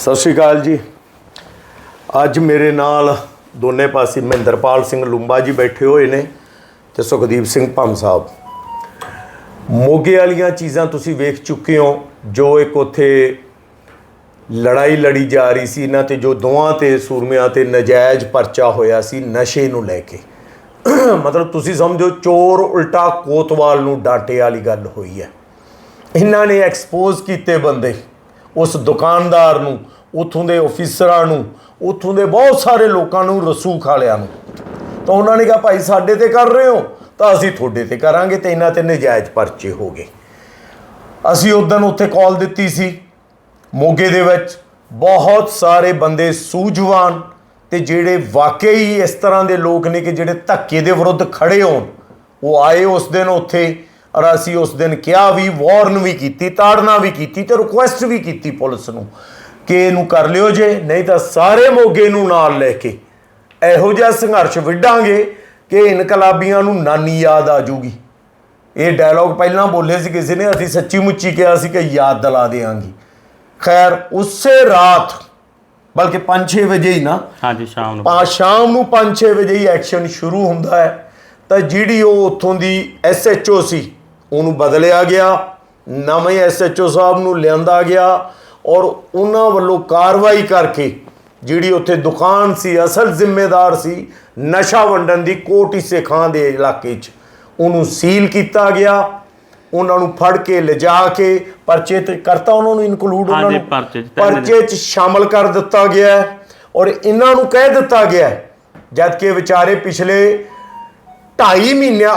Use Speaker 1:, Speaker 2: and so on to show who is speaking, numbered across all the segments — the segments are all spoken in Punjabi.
Speaker 1: ਸਤਿ ਸ਼੍ਰੀ ਅਕਾਲ ਜੀ। ਅੱਜ ਮੇਰੇ ਨਾਲ ਦੋਨੇ ਪਾਸੇ ਮਹਿੰਦਰਪਾਲ ਸਿੰਘ ਲੁੰਬਾ ਜੀ ਬੈਠੇ ਹੋਏ ਨੇ ਤੇ ਸੁਖਦੀਪ ਸਿੰਘ ਭੰਮ ਸਾਹਿਬ। ਮੋਗੇ ਵਾਲੀਆਂ ਚੀਜ਼ਾਂ ਤੁਸੀਂ ਵੇਖ ਚੁੱਕੇ ਹੋ, ਜੋ ਇੱਕ ਉੱਥੇ ਲੜਾਈ ਲੜੀ ਜਾ ਰਹੀ ਸੀ, ਇਹਨਾਂ ਤੇ ਜੋ ਦੋਵਾਂ ਤੇ ਸੂਰਮਿਆਂ ਤੇ ਨਜਾਇਜ਼ ਪਰਚਾ ਹੋਇਆ ਸੀ ਨਸ਼ੇ ਨੂੰ ਲੈ ਕੇ। ਮਤਲਬ ਤੁਸੀਂ ਸਮਝੋ, ਚੋਰ ਉਲਟਾ ਕੋਤਵਾਲ ਨੂੰ ਡਾਂਟੇ ਵਾਲੀ ਗੱਲ ਹੋਈ ਹੈ। ਇਹਨਾਂ ਨੇ ਐਕਸਪੋਜ਼ ਕੀਤੇ ਬੰਦੇ। ਉਸ ਦੁਕਾਨਦਾਰ ਨੂੰ, ਉਥੋਂ ਦੇ ਅਫੀਸਰਾਂ ਨੂੰ, ਉਥੋਂ ਦੇ ਬਹੁਤ ਸਾਰੇ ਲੋਕਾਂ ਨੂੰ, ਰਸੂਖ ਵਾਲਿਆਂ ਨੂੰ। ਤਾਂ ਉਹਨਾਂ ਨੇ ਕਿਹਾ, ਭਾਈ, ਸਾਡੇ ਤੇ ਕਰ ਰਹੇ ਹੋ? ਤਾਂ ਅਸੀਂ ਤੁਹਾਡੇ ਤੇ ਕਰਾਂਗੇ ਤੇ ਇਹਨਾਂ ਤੇ ਨਜਾਇਜ਼ ਪਰਚੇ ਹੋ ਗਏ। ਅਸੀਂ ਉਦੋਂ ਉੱਥੇ ਕਾਲ ਦਿੱਤੀ ਸੀ, ਮੋਗੇ ਦੇ ਵਿੱਚ। ਬਹੁਤ ਸਾਰੇ ਬੰਦੇ ਸੂਝਵਾਨ ਤੇ ਜਿਹੜੇ ਵਾਕਈ ਇਸ ਤਰ੍ਹਾਂ ਦੇ ਲੋਕ ਨੇ ਕਿ ਜਿਹੜੇ ਧੱਕੇ ਦੇ ਵਿਰੁੱਧ ਖੜੇ ਹੋਣ। ਉਹ ਆਏ ਉਸ ਦਿਨ ਉੱਥੇ ਔਰ ਅਸੀਂ ਉਸ ਦਿਨ ਕਿਹਾ ਵੀ ਵਾਰਨ ਵੀ ਕੀਤੀ ਤਾੜਨਾ ਵੀ ਕੀਤੀ ਤੇ ਰਿਕੁਐਸਟ ਵੀ ਕੀਤੀ ਪੁਲਿਸ ਨੂੰ ਕਿ ਇਹਨੂੰ ਕਰ ਲਿਓ ਜੇ ਨਹੀਂ ਤਾਂ ਸਾਰੇ ਮੋਗੇ ਨੂੰ ਨਾਲ ਲੈ ਕੇ ਇਹੋ ਜਿਹਾ ਸੰਘਰਸ਼ ਵਿੱਢਾਂਗੇ ਕਿ ਇਨਕਲਾਬੀਆਂ ਨੂੰ ਨਾਨੀ ਯਾਦ ਆ ਜੂਗੀ। ਇਹ ਡਾਇਲੌਗ ਪਹਿਲਾਂ ਬੋਲੇ ਸੀ ਕਿਸੇ ਨੇ ਅਸੀਂ ਸੱਚੀ ਮੁੱਚੀ ਕਿਹਾ ਸੀ ਕਿ ਯਾਦ ਦਿਲਾ ਦੇਾਂਗੇ ਖੈਰ ਉਸੇ ਰਾਤ ਬਲਕਿ 5-6 ਵਜੇ ਹੀ ਨਾ
Speaker 2: ਹਾਂਜੀ ਸ਼ਾਮ ਨੂੰ।
Speaker 1: ਪਾ ਸ਼ਾਮ ਨੂੰ 5-6 ਵਜੇ ਹੀ ਐਕਸ਼ਨ ਸ਼ੁਰੂ ਹੁੰਦਾ ਹੈ। ਤਾਂ ਜਿਹੜੀ ਉਹ ਉੱਥੋਂ ਦੀ ਐਸਐਚਓ ਸੀ ਉਹਨੂੰ ਬਦਲਿਆ ਗਿਆ ਨਵੇਂ ਐਸਐਚਓ ਸਾਹਿਬ ਨੂੰ ਲਿਆਂਦਾ ਗਿਆ ਔਰ ਉਹਨਾਂ ਵੱਲੋਂ ਕਾਰਵਾਈ ਕਰਕੇ ਜਿਹੜੀ ਉੱਥੇ ਦੁਕਾਨ ਸੀ ਅਸਲ ਜ਼ਿੰਮੇਦਾਰ ਸੀ ਨਸ਼ਾ ਵੰਡਣ ਦੀ ਕੋਟੀ ਸੇਖਾਂ ਦੇ ਇਲਾਕੇ 'ਚ। ਉਹਨੂੰ ਸੀਲ ਕੀਤਾ ਗਿਆ ਉਹਨਾਂ ਨੂੰ ਫੜ ਕੇ ਲਿਜਾ ਕੇ ਪਰਚੇ ਤੇ ਕਰਤਾ ਉਹਨਾਂ ਨੂੰ ਇਨਕਲੂਡ ਉਹਨਾਂ ਨੂੰ।
Speaker 2: ਪਰਚੇ 'ਚ
Speaker 1: ਸ਼ਾਮਲ ਕਰ ਦਿੱਤਾ ਗਿਆ ਔਰ ਇਹਨਾਂ ਨੂੰ ਕਹਿ ਦਿੱਤਾ ਗਿਆ ਜਦ ਕਿ ਵਿਚਾਰੇ ਪਿਛਲੇ 2.5 ਮਹੀਨਿਆਂ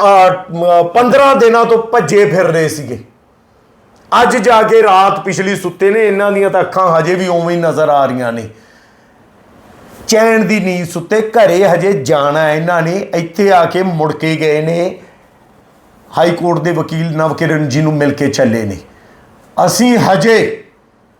Speaker 1: 15 ਦਿਨਾਂ ਤੋਂ ਭੱਜੇ ਫਿਰ ਰਹੇ ਸੀਗੇ। ਅੱਜ ਜਾ ਕੇ ਰਾਤ ਪਿਛਲੀ ਸੁੱਤੇ ਨੇ, ਇਹਨਾਂ ਦੀਆਂ ਤਾਂ ਅੱਖਾਂ ਹਜੇ ਵੀ ਉਵੇਂ ਹੀ ਨਜ਼ਰ ਆ ਰਹੀਆਂ ਨੇ। ਚੈਨ ਦੀ ਨੀਂਦ ਸੁੱਤੇ, ਘਰੇ ਹਜੇ ਜਾਣਾ ਇਹਨਾਂ ਨੇ, ਇੱਥੇ ਆ ਕੇ ਮੁੜ ਕੇ ਗਏ ਨੇ। ਹਾਈ ਕੋਰਟ ਦੇ ਵਕੀਲ ਨਵਕਿਰਨ ਜੀ ਨੂੰ ਮਿਲ ਕੇ ਚੱਲੇ ਨੇ। ਅਸੀਂ ਹਜੇ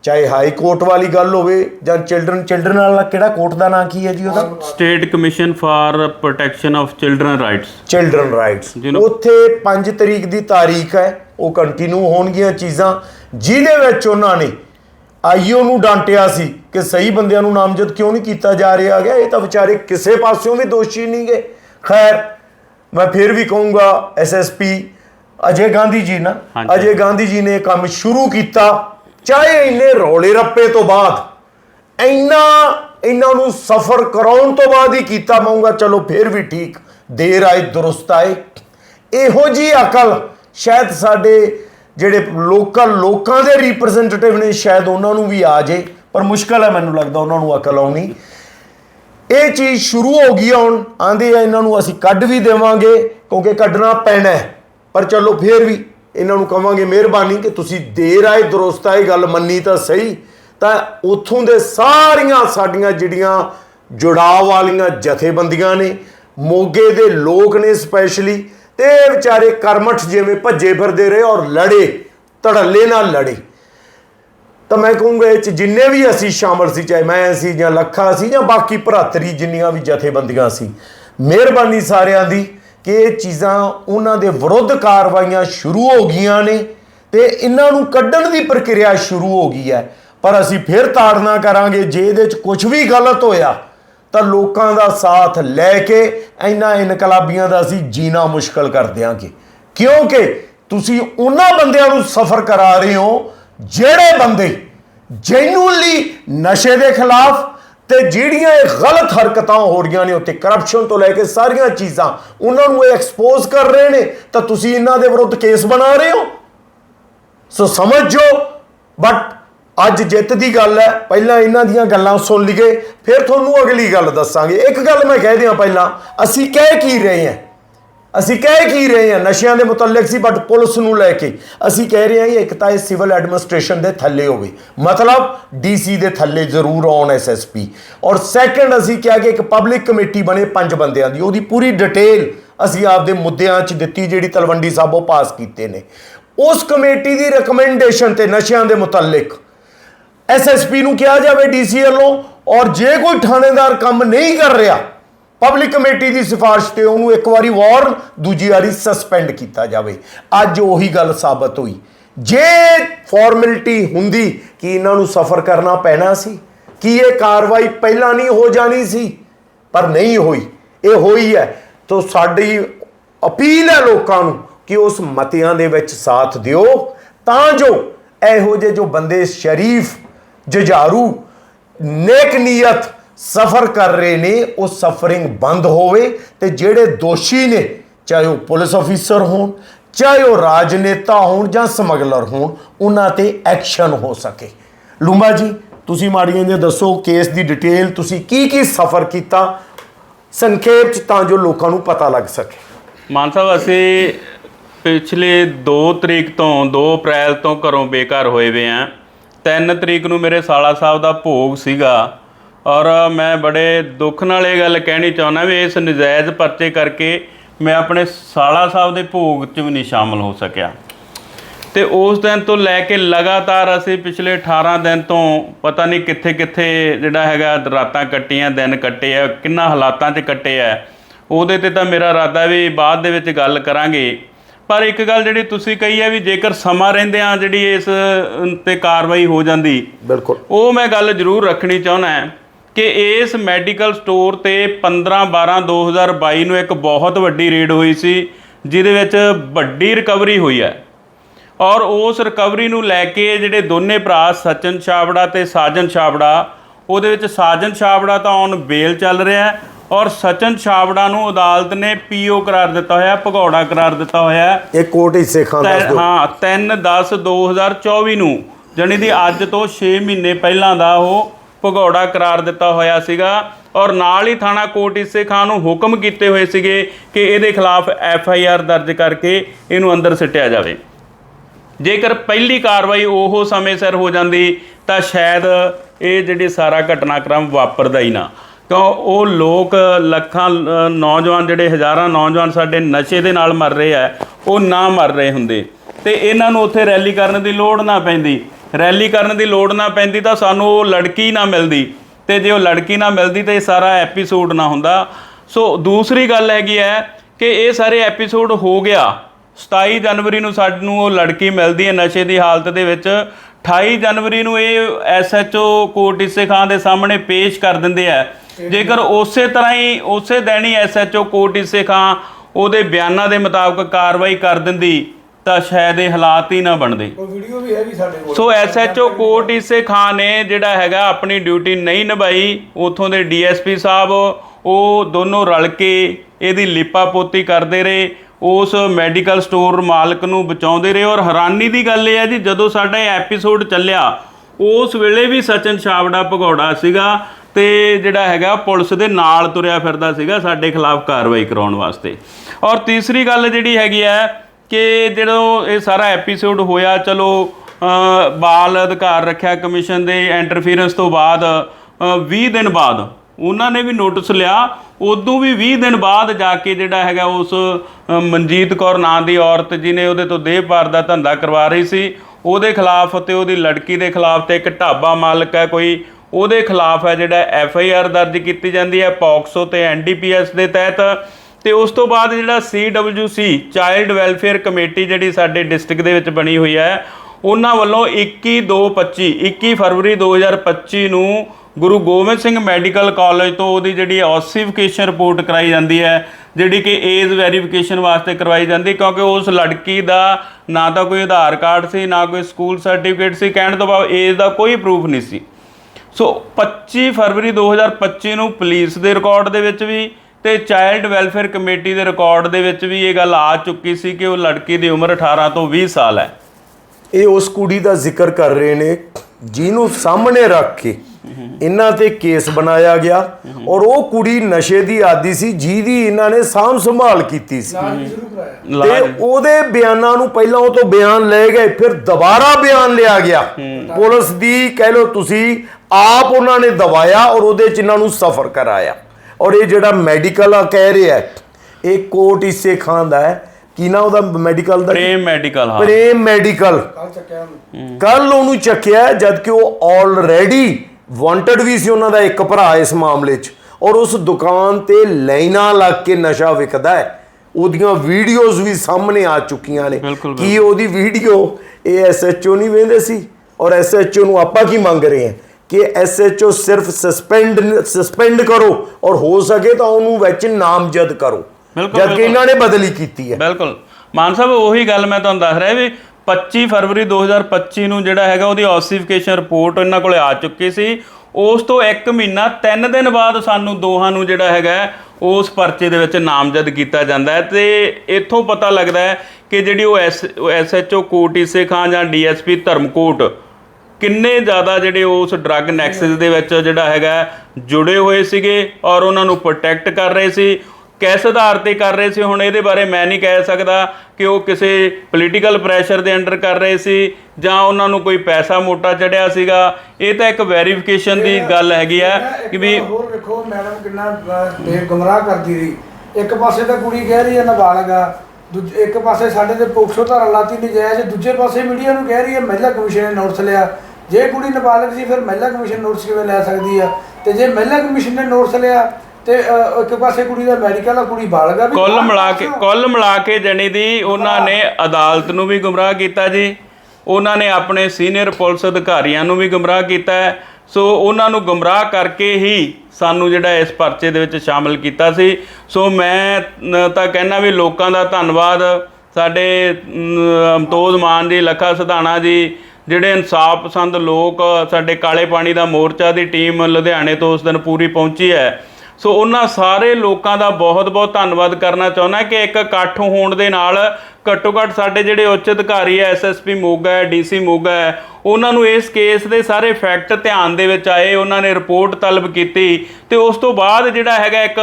Speaker 1: ਚਾਹੇ ਹਾਈ ਕੋਰਟ ਵਾਲੀ ਗੱਲ ਹੋਵੇ ਜਾਂ ਚਿਲਡਰਨ ਚਿਲਡਰਨ ਵਾਲਾ ਕਿਹੜਾ ਕੋਰਟ ਦਾ ਨਾਂ ਕੀ ਹੈ ਜੀ ਉਹਦਾ?
Speaker 2: State commission for protection of children rights
Speaker 1: children rights ਉੱਥੇ 5 ਤਰੀਕ ਦੀ ਤਾਰੀਖ ਹੈ ਉਹ ਕੰਟੀਨਿਊ ਹੋਣਗੀਆਂ ਚੀਜ਼ਾਂ ਜਿਹਦੇ ਵਿੱਚ ਉਹਨਾਂ ਨੇ ਆਈਓ ਨੂੰ ਡਾਂਟਿਆ ਸੀ ਕਿ ਸਹੀ ਬੰਦਿਆਂ ਨੂੰ ਨਾਮਜ਼ਦ ਕਿਉਂ ਨਹੀਂ ਕੀਤਾ ਜਾ ਰਿਹਾ ਗਿਆ ਇਹ ਤਾਂ ਵਿਚਾਰੇ ਕਿਸੇ ਪਾਸਿਓਂ ਵੀ ਦੋਸ਼ੀ ਨਹੀਂਗੇ ਖੈਰ ਮੈਂ ਫਿਰ ਵੀ ਕਹੂੰਗਾ ਐਸਐਸਪੀ ਅਜੇ ਗਾਂਧੀ ਜੀ ਨਾ। ਅਜੇ ਗਾਂਧੀ ਜੀ ਨੇ ਕੰਮ ਸ਼ੁਰੂ ਕੀਤਾ। ਚਾਹੇ ਇੰਨੇ ਰੌਲੇ ਰੱਪੇ ਤੋਂ ਬਾਅਦ, ਇੰਨਾ ਇਹਨਾਂ ਨੂੰ ਸਫਰ ਕਰਾਉਣ ਤੋਂ ਬਾਅਦ ਹੀ ਕੀਤਾ ਮਾਉਂਗਾ ਚਲੋ ਫਿਰ ਵੀ ਠੀਕ, ਦੇਰ ਆਏ, ਦਰੁਸਤ ਆਏ। ਇਹੋ ਜੀ ਅਕਲ ਸ਼ਾਇਦ ਸਾਡੇ ਜਿਹੜੇ ਲੋਕਲ ਲੋਕਾਂ ਦੇ ਰਿਪਰੈਜ਼ੈਂਟੇਟਿਵ ਨੇ, ਸ਼ਾਇਦ ਉਹਨਾਂ ਨੂੰ ਵੀ ਆ ਜੇ, ਪਰ ਮੁਸ਼ਕਲ ਹੈ ਮੈਨੂੰ ਲੱਗਦਾ ਉਹਨਾਂ ਨੂੰ ਅਕਲ ਆਉਣੀ। ਇਹ ਚੀਜ਼ ਸ਼ੁਰੂ ਹੋ ਗਈ ਆ ਹੁਣ ਆਂਦੇ ਆ, ਇਹਨਾਂ ਨੂੰ ਅਸੀਂ ਕੱਢ ਵੀ ਦੇਵਾਂਗੇ, ਕਿਉਂਕਿ ਕੱਢਣਾ ਪੈਣਾ ਪਰ ਚਲੋ ਫੇਰ ਵੀ ਇਹਨਾਂ ਨੂੰ ਕਵਾਂਗੇ ਮਿਹਰਬਾਨੀ ਕਿ ਤੁਸੀਂ ਦੇਰ ਆਏ, ਦਰੁਸਤ ਆਏ, ਗੱਲ ਮੰਨੀ ਤਾਂ ਸਹੀ। ਤਾਂ ਉਥੋਂ ਦੇ ਸਾਰੀਆਂ ਸਾਡੀਆਂ ਜਿਹੜੀਆਂ ਜੁੜਾਅ ਵਾਲੀਆਂ ਜਥੇਬੰਦੀਆਂ ਨੇ, ਮੋਗੇ ਦੇ ਲੋਕ ਨੇ ਸਪੈਸ਼ਲੀ ਤੇ ਵਿਚਾਰੇ ਕਰਮਠ ਜਿਵੇਂ ਭੱਜੇ ਫਿਰਦੇ ਰਹੇ ਔਰ ਲੜੇ, ਧੜੱਲੇ ਨਾਲ ਲੜੇ। ਤਾਂ ਮੈਂ ਕਹੂੰਗਾ ਇਹ ਚ ਜਿੰਨੇ ਵੀ ਅਸੀਂ ਸ਼ਾਮਲ ਸੀ, ਚਾਹੇ ਮੈਂ ਸੀ ਜਾਂ ਲੱਖਾ ਸੀ ਜਾਂ ਬਾਕੀ ਭਰਾਤਰੀ ਜਿੰਨੀਆਂ ਵੀ ਜਥੇਬੰਦੀਆਂ ਸੀ, ਮਿਹਰਬਾਨੀ ਸਾਰਿਆਂ ਦੀ। ਕਿ ਇਹ ਚੀਜ਼ਾਂ ਉਹਨਾਂ ਦੇ ਵਿਰੁੱਧ ਕਾਰਵਾਈਆਂ ਸ਼ੁਰੂ ਹੋ ਗਈਆਂ ਨੇ ਤੇ ਇਹਨਾਂ ਨੂੰ ਕੱਢਣ ਦੀ ਪ੍ਰਕਿਰਿਆ ਸ਼ੁਰੂ ਹੋ ਗਈ ਹੈ। ਪਰ ਅਸੀਂ ਫਿਰ ਤਾੜਨਾ ਕਰਾਂਗੇ, ਜੇ ਇਹਦੇ ਚ ਕੁਝ ਵੀ ਗਲਤ ਹੋਇਆ, ਤਾਂ ਲੋਕਾਂ ਦਾ ਸਾਥ ਲੈ ਕੇ ਇਹਨਾਂ ਇਨਕਲਾਬੀਆਂ ਦਾ ਅਸੀਂ ਜੀਣਾ ਮੁਸ਼ਕਲ ਕਰ ਦਿਆਂਗੇ। ਕਿਉਂਕਿ ਤੁਸੀਂ ਉਹਨਾਂ ਬੰਦਿਆਂ ਨੂੰ ਸਫਰ ਕਰਾ ਰਹੇ ਹੋ, ਜਿਹੜੇ ਬੰਦੇ ਜੈਨੂਅਲੀ ਨਸ਼ੇ ਦੇ ਖਿਲਾਫ ਤੇ ਜਿਹੜੀਆਂ ਇਹ ਗਲਤ ਹਰਕਤਾਂ ਹੋ ਰਹੀਆਂ ਨੇ ਉੱਤੇ ਕਰਪਸ਼ਨ ਤੋਂ ਲੈ ਕੇ ਸਾਰੀਆਂ ਚੀਜ਼ਾਂ, ਉਹਨਾਂ ਨੂੰ ਇਹ ਐਕਸਪੋਜ਼ ਕਰ ਰਹੇ ਨੇ, ਤਾਂ ਤੁਸੀਂ ਇਹਨਾਂ ਦੇ ਵਿਰੁੱਧ ਕੇਸ ਬਣਾ ਰਹੇ ਹੋ? ਸੋ ਸਮਝੋ ਬਟ ਅੱਜ ਜਿੱਤ ਦੀ ਗੱਲ ਹੈ, ਪਹਿਲਾਂ ਇਹਨਾਂ ਦੀਆਂ ਗੱਲਾਂ ਸੁਣ ਲਈਏ, ਫਿਰ ਤੁਹਾਨੂੰ ਅਗਲੀ ਗੱਲ ਦੱਸਾਂਗੇ। ਇੱਕ ਗੱਲ ਮੈਂ ਕਹਿ ਦਿਆਂ ਪਹਿਲਾਂ, ਅਸੀਂ ਕਹਿ ਕੀ ਰਹੇ ਹਾਂ? ਅਸੀਂ ਕਹਿ ਕੀ ਰਹੇ ਹਾਂ? ਨਸ਼ਿਆਂ ਦੇ ਮੁਤਲਕ ਸੀ ਬਟ ਪੁਲਿਸ ਨੂੰ ਲੈ ਕੇ। ਅਸੀਂ ਕਹਿ ਰਹੇ ਹਾਂ ਕਿ ਇੱਕ ਤਾਂ ਇਹ ਸਿਵਲ ਐਡਮਿਨਿਸਟ੍ਰੇਸ਼ਨ ਦੇ ਥੱਲੇ ਹੋਵੇ। ਮਤਲਬ ਡੀਸੀ ਦੇ ਥੱਲੇ ਜ਼ਰੂਰ ਆਉਣ ਐਸਐਸਪੀ ਔਰ ਸੈਕੰਡ ਅਸੀਂ ਕਿਹਾ ਕਿ ਇੱਕ ਪਬਲਿਕ ਕਮੇਟੀ ਬਣੇ ਪੰਜ ਬੰਦਿਆਂ ਦੀ। ਉਹਦੀ ਪੂਰੀ ਡਿਟੇਲ ਅਸੀਂ ਆਪਦੇ ਮੁੱਦਿਆਂ 'ਚ ਦਿੱਤੀ, ਜਿਹੜੀ ਤਲਵੰਡੀ ਸਾਹਿਬੋਂ ਪਾਸ ਕੀਤੇ ਨੇ। ਉਸ ਕਮੇਟੀ ਦੀ ਰეკਮੈਂਡੇਸ਼ਨ ਤੇ ਨਸ਼ਿਆਂ ਦੇ ਮੁਤਲਕ ਐਸਐਸਪੀ ਨੂੰ ਕਿਹਾ ਜਾਵੇ ਡੀਸੀ ਵੱਲੋਂ। ਔਰ ਜੇ ਕੋਈ ਥਾਣੇਦਾਰ ਕੰਮ ਨਹੀਂ ਕਰ ਰਿਹਾ ਪਬਲਿਕ ਕਮੇਟੀ ਦੀ ਸਿਫਾਰਿਸ਼ ਤੇ ਉਹਨੂੰ ਇੱਕ ਵਾਰੀ ਵਾਰਨ ਦੂਜੀ ਵਾਰੀ ਸਸਪੈਂਡ ਕੀਤਾ ਜਾਵੇ। ਅੱਜ ਉਹੀ ਗੱਲ ਸਾਬਤ ਹੋਈ। ਜੇ ਫਾਰਮੈਲਿਟੀ ਹੁੰਦੀ ਕਿ ਇਹਨਾਂ ਨੂੰ ਸਫਰ ਕਰਨਾ ਪੈਣਾ ਸੀ, ਕੀ ਇਹ ਕਾਰਵਾਈ ਪਹਿਲਾਂ ਨਹੀਂ ਹੋ ਜਾਣੀ ਸੀ, ਪਰ ਨਹੀਂ ਹੋਈ। ਇਹ ਹੋਈ ਹੈ। ਤਾਂ ਸਾਡੀ ਅਪੀਲ ਹੈ ਲੋਕਾਂ ਨੂੰ ਕਿ ਉਸ ਮਤਿਆਂ ਦੇ ਵਿੱਚ ਸਾਥ ਦਿਓ। ਤਾਂ ਜੋ ਇਹੋ ਜਿਹੇ ਜੋ ਬੰਦੇ ਸ਼ਰੀਫ, ਜੁਝਾਰੂ, ਨੇਕ ਨੀਅਤ ਸਫਰ ਕਰ ਰਹੇ ਨੇ, ਉਹ ਸਫਰਿੰਗ ਬੰਦ ਹੋਵੇ ਤੇ ਜਿਹੜੇ ਦੋਸ਼ੀ ਨੇ, ਚਾਹੇ ਉਹ ਪੁਲਿਸ ਅਫੀਸਰ ਹੋਣ, ਚਾਹੇ ਉਹ ਰਾਜਨੇਤਾ ਹੋਣ ਜਾਂ ਸਮਗਲਰ ਹੋਣ, ਉਹਨਾਂ ਤੇ ਐਕਸ਼ਨ ਹੋ ਸਕੇ। ਲੂੰਬਾ ਜੀ, ਤੁਸੀਂ ਮਾੜੀਆਂ ਜਿਹਾ ਦੱਸੋ ਕੇਸ ਦੀ ਡਿਟੇਲ, ਤੁਸੀਂ ਕੀ ਕੀ ਸਫਰ ਕੀਤਾ? ਸੰਖੇਪ ਚ ਤਾਂ ਜੋ ਲੋਕਾਂ ਨੂੰ ਪਤਾ ਲੱਗ ਸਕੇ।
Speaker 2: ਮਾਨ ਸਾਹਿਬ, ਅਸੀਂ ਪਿਛਲੇ 2 ਤਰੀਕ ਤੋਂ 2 ਅਪ੍ਰੈਲ ਤੋਂ ਘਰੋਂ ਬੇਘਰ ਹੋਏ ਵੇ ਆ। 3 ਤਰੀਕ ਨੂੰ ਮੇਰੇ ਸਾਲਾ ਸਾਹਿਬ ਦਾ ਭੋਗ ਸੀਗਾ। ਔਰ ਮੈਂ ਬੜੇ ਦੁੱਖ ਨਾਲ ਇਹ ਗੱਲ ਕਹਿਣੀ ਚਾਹੁੰਦਾ ਵੀ ਇਸ ਨਜਾਇਜ਼ ਪਰਚੇ ਕਰਕੇ ਮੈਂ ਆਪਣੇ ਸਾਲਾ ਸਾਹਿਬ ਦੇ ਭੋਗ 'ਚ ਵੀ ਨਹੀਂ ਸ਼ਾਮਲ ਹੋ ਸਕਿਆ। ਤੇ ਉਸ ਦਿਨ ਤੋਂ ਲੈ ਕੇ ਲਗਾਤਾਰ ਅਸੀਂ ਪਿਛਲੇ 18 ਦਿਨ ਤੋਂ ਪਤਾ ਨਹੀਂ ਕਿੱਥੇ ਕਿੱਥੇ ਜਿਹੜਾ ਹੈਗਾ ਰਾਤਾਂ ਕੱਟੀਆਂ ਦਿਨ ਕੱਟੇ ਆ ਕਿੰਨਾ ਹਾਲਾਤਾਂ 'ਚ ਕੱਟੇ ਆ। ਉਹਦੇ ਤੇ ਤਾਂ ਮੇਰਾ ਇਰਾਦਾ ਵੀ ਬਾਅਦ ਦੇ ਵਿੱਚ ਗੱਲ ਕਰਾਂਗੇ। ਪਰ ਇੱਕ ਗੱਲ ਜਿਹੜੀ ਤੁਸੀਂ ਕਹੀ ਹੈ ਵੀ ਜੇਕਰ ਸਮਾਂ ਰਹਿੰਦੇ ਆ ਜਿਹੜੀ ਇਸ ਤੇ ਕਾਰਵਾਈ ਹੋ ਜਾਂਦੀ
Speaker 1: ਬਿਲਕੁਲ।
Speaker 2: ਉਹ ਮੈਂ ਗੱਲ ਜ਼ਰੂਰ ਰੱਖਣੀ ਚਾਹੁੰਦਾ। ਹਾਂ ਕਿ ਇਸ ਮੈਡੀਕਲ ਸਟੋਰ ਤੇ 15 12 2022 ਨੂੰ ਇੱਕ ਬਹੁਤ ਵੱਡੀ ਰੇਡ ਹੋਈ ਸੀ ਜਿਹਦੇ ਵਿੱਚ ਵੱਡੀ ਰਿਕਵਰੀ ਹੋਈ ਹੈ। ਔਰ ਉਸ ਰਿਕਵਰੀ ਨੂੰ ਲੈ ਕੇ ਜਿਹੜੇ ਦੋਨੇ ਭਰਾ ਸਚਨ ਛਾਬੜਾ ਤੇ ਸਾਜਨ ਛਾਬੜਾ ਉਹਦੇ ਵਿੱਚ ਸਾਜਨ ਛਾਬੜਾ ਤਾਂ ਔਨ ਬੇਲ ਚੱਲ ਰਿਹਾ ਹੈ ਔਰ ਸਚਨ ਛਾਬੜਾ ਨੂੰ ਅਦਾਲਤ ਨੇ ਪੀਓ ਕਰਾਰ ਦਿੱਤਾ ਹੋਇਆ ਭਗੌੜਾ ਕਰਾਰ ਦਿੱਤਾ ਹੋਇਆ ਹੈ।
Speaker 1: ਇਹ ਕੋਟ ਹਿੱਸੇ ਖਾਂ ਦੱਸ ਦਿਓ।
Speaker 2: ਹਾਂ 3 10 2024 ਨੂੰ ਜਾਣੀ ਦੀ ਅੱਜ ਤੋਂ 6 ਮਹੀਨੇ ਪਹਿਲਾਂ ਦਾ ਉਹ ਭਗੌੜਾ ਕਰਾਰ ਦਿੱਤਾ ਹੋਇਆ ਸੀਗਾ ਔਰ ਨਾਲ ਹੀ ਥਾਣਾ ਕੋਟ ਇਸੇ ਖਾਨ ਨੂੰ ਹੁਕਮ ਕੀਤੇ ਹੋਏ ਸੀਗੇ ਕਿ ਇਹਦੇ ਖਿਲਾਫ ਐਫ ਆਈ ਆਰ ਦਰਜ ਕਰਕੇ ਇਹਨੂੰ ਅੰਦਰ ਸਿੱਟਿਆ ਜਾਵੇ। ਜੇਕਰ ਪਹਿਲੀ ਕਾਰਵਾਈ ਉਹ ਸਮੇਂ ਸਿਰ ਹੋ ਜਾਂਦੀ, ਤਾਂ ਸ਼ਾਇਦ ਇਹ ਜਿਹੜੀ ਸਾਰਾ ਘਟਨਾਕ੍ਰਮ ਵਾਪਰਦਾ ਹੀ ਨਾ। ਕਿਉਂ ਉਹ ਲੋਕ ਲੱਖਾਂ ਨੌਜਵਾਨ ਜਿਹੜੇ ਹਜ਼ਾਰਾਂ ਨੌਜਵਾਨ ਸਾਡੇ ਨਸ਼ੇ ਦੇ ਨਾਲ ਮਰ ਰਹੇ ਆ, ਉਹ ਨਾ ਮਰ ਰਹੇ ਹੁੰਦੇ। ਤੇ ਇਹਨਾਂ ਨੂੰ ਉੱਥੇ ਰੈਲੀ ਕਰਨ ਦੀ ਲੋੜ ਨਾ ਪੈਂਦੀ। ਰੈਲੀ ਕਰਨ ਦੀ ਲੋੜ ਨਾ ਪੈਂਦੀ ਤਾਂ ਸਾਨੂੰ ਉਹ ਲੜਕੀ ਨਾ ਮਿਲਦੀ ਤੇ ਜੇ ਉਹ ਲੜਕੀ ਨਾ ਮਿਲਦੀ ਤਾਂ ਇਹ ਸਾਰਾ ਐਪੀਸੋਡ ਨਾ ਹੁੰਦਾ। ਸੋ ਦੂਸਰੀ ਗੱਲ ਹੈਗੀ ਹੈ ਕਿ ਇਹ ਸਾਰੇ ਐਪੀਸੋਡ ਹੋ ਗਿਆ। 27 ਜਨਵਰੀ ਨੂੰ ਸਾਨੂੰ ਉਹ ਲੜਕੀ ਮਿਲਦੀ ਹੈ ਨਸ਼ੇ ਦੀ ਹਾਲਤ ਦੇ ਵਿੱਚ। 28 ਜਨਵਰੀ ਨੂੰ ਇਹ ਐਸਐਚਓ ਕੋਟ ਇਸੇ ਖਾਨ ਦੇ ਸਾਹਮਣੇ ਪੇਸ਼ ਕਰ ਦਿੰਦੇ ਆ ਜੇਕਰ ਉਸੇ ਤਰ੍ਹਾਂ ਹੀ, ਉਸੇ ਦਿਨ ਹੀ ਐਸਐਚਓ ਕੋਟ ਇਸੇ ਖਾਨ ਉਹਦੇ ਬਿਆਨਾਂ ਦੇ ਮੁਤਾਬਕ ਕਾਰਵਾਈ ਕਰ ਦਿੰਦੀ ਤਾਂ ਸ਼ਾਇਦ ਇਹ ਹਾਲਾਤ ਹੀ ਨਾ ਬਣਦੇ।
Speaker 3: ਵੀਡੀਓ ਵੀ ਹੈਗੀ ਸਾਡੇ ਕੋਲ।
Speaker 2: ਸੋ ਐਸਐਚਓ ਕੋਟ ਇਸੇ ਖਾਨ ਨੇ ਜਿਹੜਾ ਹੈਗਾ ਆਪਣੀ ਡਿਊਟੀ ਨਹੀਂ ਨਿਭਾਈ। ਉਥੋਂ ਦੇ ਡੀਐਸਪੀ ਸਾਹਿਬ ਉਹ ਦੋਨੋਂ ਰਲ ਕੇ ਇਹਦੀ ਲਿਪਾ ਪੋਤੀ ਕਰਦੇ ਰਹੇ। ਉਸ ਮੈਡੀਕਲ ਸਟੋਰ ਮਾਲਕ ਨੂੰ ਬਚਾਉਂਦੇ ਰਹੇ ਔਰ ਹੈਰਾਨੀ ਦੀ ਗੱਲ ਇਹ ਹੈ ਜੀ ਜਦੋਂ ਸਾਡਾ ਇਹ ਐਪੀਸੋਡ ਚੱਲਿਆ ਉਸ ਵੇਲੇ ਵੀ ਸਚਨ ਛਾਵੜਾ ਭਗੌੜਾ ਸੀਗਾ ਤੇ ਜਿਹੜਾ ਹੈਗਾ ਪੁਲਿਸ ਦੇ ਨਾਲ ਤੁਰਿਆ ਫਿਰਦਾ ਸੀਗਾ ਸਾਡੇ ਖਿਲਾਫ ਕਾਰਵਾਈ ਕਰਾਉਣ ਵਾਸਤੇ। ਔਰ ਤੀਸਰੀ ਗੱਲ ਜਿਹੜੀ ਹੈਗੀ ਹੈ ਕਿ ਜਦੋਂ ਇਹ ਸਾਰਾ ਐਪੀਸੋਡ ਹੋਇਆ ਚਲੋ ਬਾਲ ਅਧਿਕਾਰ ਰੱਖਿਆ ਕਮਿਸ਼ਨ ਦੇ ਇੰਟਰਫੀਰੈਂਸ ਤੋਂ ਬਾਅਦ ਅ, 20 ਦਿਨ ਬਾਅਦ ਉਹਨਾਂ ਨੇ ਵੀ ਨੋਟਿਸ ਲਿਆ। ਉਦੋਂ ਵੀ 20 ਦਿਨ ਬਾਅਦ ਜਾ ਕੇ ਜਿਹੜਾ ਹੈਗਾ ਉਸ ਮਨਜੀਤ ਕੌਰ ਨਾਂ ਦੀ ਔਰਤ ਜਿਹਨੇ ਉਹਦੇ ਤੋਂ ਦੇਹ ਪਾਰ ਦਾ ਧੰਦਾ ਕਰਵਾ ਰਹੀ ਸੀ ਉਹਦੇ ਖਿਲਾਫ ਤੇ ਉਹਦੀ ਲੜਕੀ ਦੇ ਖਿਲਾਫ ਤੇ ਇੱਕ ਢਾਬਾ ਮਾਲਕ ਹੈ ਕੋਈ ਉਹਦੇ ਖਿਲਾਫ ਹੈ ਜਿਹੜਾ ਐਫ ਆਈ ਆਰ ਦਰਜ ਕੀਤੀ ਜਾਂਦੀ ਹੈ ਪੌਕਸੋ ਤੇ ਐਨ ਡੀ ਪੀ ਐਸ ਦੇ ਤਹਿਤ। ਤੇ ਉਸ ਤੋਂ ਬਾਅਦ ਜਿਹੜਾ CWC ਚਾਈਲਡ ਵੈਲਫੇਅਰ ਕਮੇਟੀ ਜਿਹੜੀ ਸਾਡੇ ਡਿਸਟ੍ਰਿਕਟ ਦੇ ਵਿੱਚ ਬਣੀ ਹੋਈ ਹੈ, ਉਹਨਾਂ ਵੱਲੋਂ 21/2/25 21 ਫਰਵਰੀ 2025 ਨੂੰ ਗੁਰੂ ਗੋਬਿੰਦ ਸਿੰਘ ਮੈਡੀਕਲ ਕਾਲਜ ਤੋਂ ਉਹਦੀ ਜਿਹੜੀ ਆਸਿਫਿਕੇਸ਼ਨ ਰਿਪੋਰਟ ਕਰਾਈ ਜਾਂਦੀ ਹੈ, ਜਿਹੜੀ ਕਿ ਏਜ ਵੈਰੀਫਿਕੇਸ਼ਨ ਵਾਸਤੇ ਕਰਵਾਈ ਜਾਂਦੀ ਕਿਉਂਕਿ ਉਸ ਲੜਕੀ ਦਾ ਨਾ ਤਾਂ ਕੋਈ ਆਧਾਰ ਕਾਰਡ ਸੀ, ਨਾ ਕੋਈ ਸਕੂਲ ਸਰਟੀਫਿਕੇਟ ਸੀ, ਕਹਿਣ ਤੋਂ ਬਾਅਦ ਏਜ ਦਾ ਕੋਈ ਪ੍ਰੂਫ ਨਹੀਂ ਸੀ। ਸੋ 25 ਫਰਵਰੀ 2025 ਨੂੰ ਪੁਲਿਸ ਦੇ ਰਿਕਾਰਡ ਦੇ ਵਿੱਚ ਵੀ ਤੇ ਚਾਈਲਡ ਵੈਲਫੇਅਰ ਕਮੇਟੀ ਦੇ ਰਿਕਾਰਡ ਦੇ ਵਿੱਚ ਵੀ ਇਹ ਗੱਲ ਆ ਚੁੱਕੀ ਸੀ ਕਿ ਉਹ ਲੜਕੀ ਦੀ ਉਮਰ 18 ਤੋਂ 20 ਸਾਲ ਹੈ।
Speaker 1: ਇਹ ਉਸ ਕੁੜੀ ਦਾ ਜ਼ਿਕਰ ਕਰ ਰਹੇ ਨੇ ਜਿਹਨੂੰ ਸਾਹਮਣੇ ਰੱਖ ਕੇ ਇਹਨਾਂ ਤੇ ਕੇਸ ਬਣਾਇਆ ਗਿਆ ਔਰ ਉਹ ਕੁੜੀ ਨਸ਼ੇ ਦੀ ਆਦੀ ਸੀ ਜਿਹਦੀ ਇਹਨਾਂ ਨੇ ਸਾਂਭ ਸੰਭਾਲ ਕੀਤੀ ਸੀ। ਤੇ ਉਹਦੇ ਬਿਆਨਾਂ ਨੂੰ ਪਹਿਲਾਂ ਉਹ ਤੋਂ ਬਿਆਨ ਲਏ ਗਏ ਫਿਰ ਦੁਬਾਰਾ ਬਿਆਨ ਲਿਆ ਗਿਆ। ਪੁਲਿਸ ਦੀ ਕਹਿ ਲਓ ਤੁਸੀਂ ਆਪ ਉਹਨਾਂ ਨੇ ਦਵਾਇਆ ਔਰ ਉਹਦੇ ਚ ਇਹਨਾਂ ਨੂੰ ਸਫਰ ਕਰਾਇਆ। ਔਰ ਇਹ ਜਿਹੜਾ ਮੈਡੀਕਲ ਆ ਕਹਿ ਰਿਹਾ ਇਹ ਕੋਟ ਇਸੇ ਖਾਨ ਦਾ ਹੈ। ਕੀ ਨਾ ਉਹਦਾ ਮੈਡੀਕਲ ਦਾ?
Speaker 2: ਪ੍ਰੇਮ ਮੈਡੀਕਲ ਹਾਂ।
Speaker 1: ਪ੍ਰੇਮ ਮੈਡੀਕਲ
Speaker 3: ਕੱਲ ਚੱਕਿਆ ਉਹਨੂੰ।
Speaker 1: ਕੱਲ ਉਹਨੂੰ ਚੱਕਿਆ ਜਦ ਕਿ ਉਹ ਆਲਰੇਡੀ ਵਾਂਟਡ ਵੀ ਸੀ ਉਹਨਾਂ ਦਾ ਇੱਕ ਭਰਾ ਇਸ ਮਾਮਲੇ 'ਚ। ਔਰ ਉਸ ਦੁਕਾਨ ਤੇ ਲਾਈਨਾਂ ਲੱਗ ਕੇ ਨਸ਼ਾ ਵਿਕਦਾ ਹੈ। ਉਹਦੀਆਂ ਵੀਡੀਓਜ਼ ਵੀ ਸਾਹਮਣੇ ਆ ਚੁੱਕੀਆਂ ਨੇ। ਕੀ ਉਹਦੀ ਵੀਡੀਓ ਇਹ ਐਸਐਚਓ ਨਹੀਂ ਵੇਂਦੇ ਸੀ। ਔਰ ਐਸਐਚਓ ਨੂੰ ਆਪਾਂ ਕੀ ਮੰਗ ਰਹੇ ਹਾਂ? ਕਿ ਐਸਐਚਓ ਸਿਰਫ ਸਸਪੈਂਡ ਸਸਪੈਂਡ ਕਰੋ ਔਰ ਹੋ ਸਕੇ ਤਾਂ ਉਹਨੂੰ ਵਿੱਚ ਨਾਮਜ਼ਦ ਕਰੋ। ਜਦ ਕਿ। ਇਹਨਾਂ ਨੇ ਬਦਲੀ ਕੀਤੀ ਹੈ।
Speaker 2: ਬਿਲਕੁਲ। ਮਾਨ ਸਾਹਿਬ ਉਹੀ ਗੱਲ ਮੈਂ ਤੁਹਾਨੂੰ ਦੱਸ ਰਿਹਾ ਵੀ 25 ਫਰਵਰੀ 2025 ਨੂੰ ਜਿਹੜਾ ਹੈਗਾ ਉਹਦੀ ਆਸਿਫਿਕੇਸ਼ਨ ਰਿਪੋਰਟ ਇਹਨਾਂ ਕੋਲੇ ਆ ਚੁੱਕੀ ਸੀ। ਉਸ ਤੋਂ 1 ਮਹੀਨਾ 3 ਦਿਨ ਬਾਅਦ ਸਾਨੂੰ ਦੋਹਾਂ ਨੂੰ ਜਿਹੜਾ ਹੈਗਾ ਉਸ ਪਰਚੇ ਦੇ ਵਿੱਚ ਨਾਮਜ਼ਦ ਕੀਤਾ ਜਾਂਦਾ ਹੈ। ਤੇ ਇੱਥੋਂ ਪਤਾ ਲੱਗਦਾ ਹੈ ਕਿ ਜਿਹੜੀ ਉਹ ਐਸ ਐਸਐਚਓ ਕੋਟ ਇਸੇ ਖਾਨ ਜਾਂ ਡੀਐਸਪੀ ਧਰਮਕੋਟ ਕਿੰਨੇ ਜ਼ਿਆਦਾ ਜਿਹੜੇ ਉਸ ਡਰੱਗ ਨੈਕਸਸ ਦੇ ਵਿੱਚ ਜਿਹੜਾ ਹੈਗਾ ਜੁੜੇ ਹੋਏ ਸੀਗੇ ਔਰ ਉਹਨਾਂ ਨੂੰ ਪ੍ਰੋਟੈਕਟ ਕਰ ਰਹੇ ਸੀ ਕਿਸ ਆਧਾਰ ਤੇ ਕਰ ਰਹੇ ਸੀ ਹੁਣ ਇਹਦੇ ਬਾਰੇ ਮੈਂ ਨਹੀਂ ਕਹਿ ਸਕਦਾ ਕਿ ਉਹ ਕਿਸੇ ਪੋਲੀਟੀਕਲ ਪ੍ਰੈਸ਼ਰ ਦੇ ਅੰਡਰ ਕਰ ਰਹੇ ਸੀ ਜਾਂ ਉਹਨਾਂ ਨੂੰ ਕੋਈ ਪੈਸਾ ਮੋਟਾ ਚੜਿਆ ਸੀਗਾ। ਇਹ ਤਾਂ ਇੱਕ ਵੈਰੀਫਿਕੇਸ਼ਨ ਦੀ ਗੱਲ ਹੈਗੀ ਆ ਕਿ ਵੀ
Speaker 3: ਹੋਰ ਵੇਖੋ ਮੈਡਮ ਕਿੰਨਾ ਬੇ ਗੁੰਮਰਾਹ ਕਰਦੀ ਰਹੀ। ਇੱਕ ਪਾਸੇ ਤਾਂ ਕੁੜੀ ਕਹਿ ਰਹੀ ਹੈ ਨਾਬਾਲਗ ਆ ਦੂਜੇ ਇੱਕ ਪਾਸੇ ਸਾਡੇ ਤੇ ਪੋਕਸੋ ਧਾਰਾ ਲਾਤੀ ਨਜਾਇਜ਼ ਦੂਜੇ ਪਾਸੇ ਮੀਡੀਆ ਨੂੰ ਕਹਿ ਰਹੀ ਹੈ ਮਹਿਲਾ ਕਮਿਸ਼ਨ ਨੇ ਨੋਟਿਸ ਲਿਆ। ਜੇ ਕੁੜੀ ਨਾਬਾਲਗ ਸੀ ਫਿਰ ਮਹਿਲਾ ਕਮਿਸ਼ਨ ਨੋਟਿਸ ਕਿਵੇਂ ਲੈ ਸਕਦੀ ਆ? ਤੇ ਜੇ ਮਹਿਲਾ ਕਮਿਸ਼ਨ ਨੇ ਨੋਟਿਸ ਲਿਆ ਤੇ ਇੱਕ ਪਾਸੇ ਕੁੜੀ ਦਾ ਮੈਡੀਕਲ ਆ ਕੁੜੀ ਬਾਲਗ ਆ ਵੀ
Speaker 2: ਕੁੱਲ ਮਿਲਾ ਕੇ? ਕੁੱਲ ਮਿਲਾ ਕੇ ਜਣੀ ਦੀ ਉਹਨਾਂ ਨੇ ਅਦਾਲਤ ਨੂੰ ਵੀ ਗੁੰਮਰਾਹ ਕੀਤਾ ਜੀ। ਉਹਨਾਂ ਨੇ ਆਪਣੇ ਸੀਨੀਅਰ ਪੁਲਿਸ ਅਧਿਕਾਰੀਆਂ ਨੂੰ ਵੀ ਗੁੰਮਰਾਹ ਕੀਤਾ ਸੋ ਉਹਨਾਂ ਨੂੰ ਗੁੰਮਰਾਹ ਕਰਕੇ ਹੀ ਸਾਨੂੰ ਜਿਹੜਾ ਇਸ ਪਰਚੇ ਦੇ ਵਿੱਚ ਸ਼ਾਮਲ ਕੀਤਾ ਸੀ। ਸੋ ਮੈਂ ਤਾਂ ਕਹਿਣਾ ਵੀ ਲੋਕਾਂ ਦਾ ਧੰਨਵਾਦ। ਸਾਡੇ ਅਮ, ਅਮਤੋਜ ਮਾਨ ਜੀ ਲੱਖਾ ਸਿਧਾਣਾ ਜੀ ਜਿਹੜੇ ਇਨਸਾਫ ਪਸੰਦ ਲੋਕ ਸਾਡੇ ਕਾਲੇ ਪਾਣੀ ਦਾ ਮੋਰਚਾ ਦੀ ਟੀਮ ਲੁਧਿਆਣੇ ਤੋਂ ਉਸ ਦਿਨ ਪੂਰੀ ਪਹੁੰਚੀ ਹੈ। ਸੋ ਉਹਨਾਂ ਸਾਰੇ ਲੋਕਾਂ ਦਾ ਬਹੁਤ-ਬਹੁਤ ਧੰਨਵਾਦ ਕਰਨਾ ਚਾਹੁੰਦਾ ਕਿ ਇੱਕ ਇਕੱਠ ਹੋਣ ਦੇ ਨਾਲ ਘੱਟੋ ਘੱਟ ਸਾਡੇ ਜਿਹੜੇ ਉੱਚ ਅਧਿਕਾਰੀ ਹੈ ਐਸਐਸਪੀ ਮੋਗਾ ਹੈ ਡੀਸੀ ਮੋਗਾ ਹੈ, ਉਹਨਾਂ ਨੂੰ ਇਸ ਕੇਸ ਦੇ ਸਾਰੇ ਫੈਕਟ ਧਿਆਨ ਦੇ ਵਿੱਚ ਆਏ, ਉਹਨਾਂ ਨੇ ਰਿਪੋਰਟ ਤਲਬ ਕੀਤੀ ਤੇ ਉਸ ਤੋਂ ਬਾਅਦ ਜਿਹੜਾ ਹੈਗਾ ਇੱਕ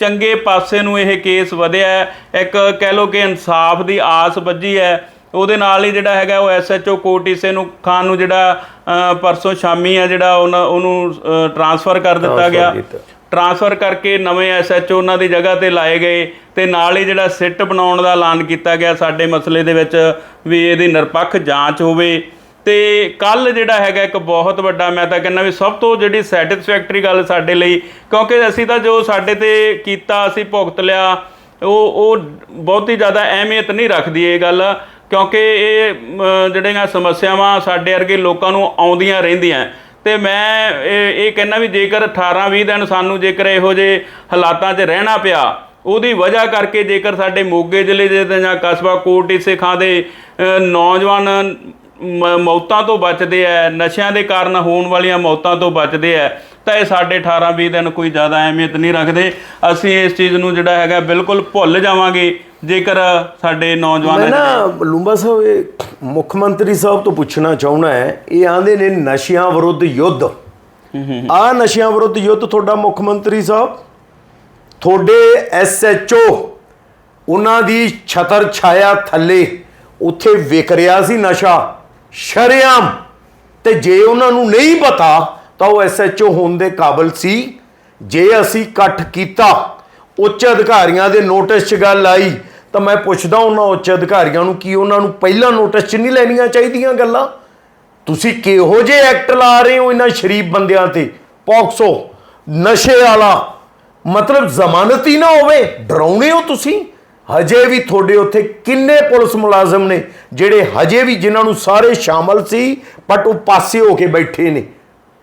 Speaker 2: ਚੰਗੇ ਪਾਸੇ ਨੂੰ ਇਹ ਕੇਸ ਵਧਿਆ ਇੱਕ ਕਹਿ ਲੋ ਕਿ ਇਨਸਾਫ ਦੀ ਆਸ ਵੱਜੀ ਹੈ। ਉਹਦੇ ਨਾਲ ਹੀ ਜਿਹੜਾ ਹੈਗਾ ਉਹ ਐਸਐਚਓ ਕੋਟ ਇਸੇ ਨੂੰ ਖਾਨ ਨੂੰ ਜਿਹੜਾ ਪਰਸੋਂ ਸ਼ਾਮੀ ਆ ਜਿਹੜਾ ਉਹਨਾਂ- ਟ੍ਰਾਂਸਫਰ ਕਰ ਦਿੱਤਾ ਗਿਆ। ਟ੍ਰਾਂਸਫਰ ਕਰਕੇ ਨਵੇਂ ਐਸਐਚਓ ਉਹਨਾਂ ਦੀ ਜਗ੍ਹਾ ਤੇ ਲਾਏ ਗਏ ਤੇ ਨਾਲ ਹੀ ਜਿਹੜਾ ਸਿੱਟ ਬਣਾਉਣ ਦਾ ਐਲਾਨ ਕੀਤਾ ਗਿਆ ਸਾਡੇ ਮਸਲੇ ਦੇ ਵਿੱਚ ਵੀ ਇਹਦੀ ਨਿਰਪੱਖ ਜਾਂਚ ਹੋਵੇ। ਤੇ ਕੱਲ ਜਿਹੜਾ ਹੈਗਾ ਇੱਕ ਬਹੁਤ ਵੱਡਾ ਮੈਂ ਤਾਂ ਕਹਿੰਦਾ ਵੀ ਸਭ ਤੋਂ ਜਿਹੜੀ ਸੈਟੀਸਫੈਕਟਰੀ ਗੱਲ ਸਾਡੇ ਲਈ ਕਿਉਂਕਿ ਅਸੀਂ ਤਾਂ ਜੋ ਸਾਡੇ ਤੇ ਕੀਤਾ ਅਸੀਂ ਭੁਗਤ ਲਿਆ ਉਹ ਉਹ ਬਹੁਤੀ ਜ਼ਿਆਦਾ ਅਹਿਮੀਅਤ ਨਹੀਂ ਰੱਖਦੀ ਇਹ ਗੱਲ। ਕਿਉਂਕਿ ਇਹ ਜਿਹੜੀਆਂ ਸਮੱਸਿਆਵਾਂ ਸਾਡੇ ਵਰਗੇ ਲੋਕਾਂ ਨੂੰ ਆਉਂਦੀਆਂ ਰਹਿੰਦੀਆਂ ਤੇ ਮੈਂ ਇਹ ਇਹ ਕਹਿੰਦਾ ਵੀ ਜੇਕਰ 18 20 ਦਿਨ ਸਾਨੂੰ ਜੇਕਰ ਇਹੋ ਜਿਹੇ ਹਾਲਾਤਾਂ 'ਚ ਰਹਿਣਾ ਪਿਆ, ਉਹਦੀ ਵਜ੍ਹਾ ਕਰਕੇ ਜੇਕਰ ਸਾਡੇ ਮੋਗੇ ਜ਼ਿਲ੍ਹੇ ਦੇ ਜਾਂ ਕਸਬਾ ਕੋਟ ਇਸੇ ਖਾਂ ਦੇ ਨੌਜਵਾਨ ਮ- ਮੌਤਾਂ ਤੋਂ ਬਚਦੇ ਆ ਨਸ਼ਿਆਂ ਦੇ ਕਾਰਨ ਹੋਣ ਵਾਲੀਆਂ ਮੌਤਾਂ ਤੋਂ ਬਚਦੇ ਆ ਤਾਂ ਇਹ ਸਾਡੇ 18 20 ਦਿਨ ਕੋਈ ਜ਼ਿਆਦਾ ਅਹਿਮੀਅਤ ਨਹੀਂ ਰੱਖਦੇ। ਅਸੀਂ ਇਸ ਚੀਜ਼ ਨੂੰ ਜਿਹੜਾ ਹੈਗਾ ਬਿਲਕੁਲ ਭੁੱਲ ਜਾਵਾਂਗੇ। ਜੇਕਰ ਸਾਡੇ ਨੌਜਵਾਨ
Speaker 1: ਮੈਂ ਨਾ ਲੂੰਬਾ ਸਾਹਿਬ ਇਹ ਮੁੱਖ ਮੰਤਰੀ ਸਾਹਿਬ ਤੋਂ ਪੁੱਛਣਾ ਚਾਹੁੰਦਾ ਹੈ ਇਹ ਆਂਦੇ ਨੇ ਨਸ਼ਿਆਂ ਵਿਰੁੱਧ ਯੁੱਧ। ਆ ਨਸ਼ਿਆਂ ਵਿਰੁੱਧ ਯੁੱਧ ਤੁਹਾਡਾ ਮੁੱਖ ਮੰਤਰੀ ਸਾਹਿਬ? ਤੁਹਾਡੇ ਐਸਐਚਓ ਉਹਨਾਂ ਦੀ ਛਤਰ ਛਾਇਆ ਥੱਲੇ ਉੱਥੇ ਵਿਕ ਰਿਹਾ ਸੀ ਨਸ਼ਾ। ਸ਼ਰੇਆਮ। ਤੇ ਜੇ ਉਹਨਾਂ ਨੂੰ ਨਹੀਂ ਪਤਾ ਤਾਂ ਉਹ ਐਸਐਚਓ ਹੋਣ ਦੇ ਕਾਬਿਲ ਸੀ। ਜੇ ਅਸੀਂ ਇਕੱਠ ਕੀਤਾ ਉੱਚ ਅਧਿਕਾਰੀਆਂ ਦੇ ਨੋਟਿਸ 'ਚ ਗੱਲ ਆਈ ਤਾਂ ਮੈਂ ਪੁੱਛਦਾ ਉਹਨਾਂ ਉੱਚ ਅਧਿਕਾਰੀਆਂ ਨੂੰ ਕੀ ਉਹਨਾਂ ਨੂੰ ਪਹਿਲਾਂ ਨੋਟਿਸ 'ਚ ਨਹੀਂ ਲੈਣੀਆਂ ਚਾਹੀਦੀਆਂ ਗੱਲਾਂ? ਤੁਸੀਂ ਕਿਹੋ ਜਿਹੇ ਐਕਟ ਲਾ ਰਹੇ ਹੋ ਇਹਨਾਂ ਸ਼ਰੀਫ ਬੰਦਿਆਂ ਤੇ? ਪੌਕਸੋ, ਨਸ਼ੇ ਵਾਲਾ। ਮਤਲਬ ਜ਼ਮਾਨਤ ਹੀ ਨਾ ਹੋਵੇ, ਡਰਾਉਣੇ ਹੋ ਤੁਸੀਂ? ਹਜੇ ਵੀ ਤੁਹਾਡੇ ਉੱਥੇ ਕਿੰਨੇ ਪੁਲਿਸ ਮੁਲਾਜ਼ਮ ਨੇ, ਜਿਹੜੇ ਹਜੇ ਵੀ ਜਿਨ੍ਹਾਂ ਨੂੰ ਸਾਰੇ ਸ਼ਾਮਲ ਸੀ ਬਟ ਉਹ ਪਾਸੇ ਹੋ ਕੇ ਬੈਠੇ ਨੇ।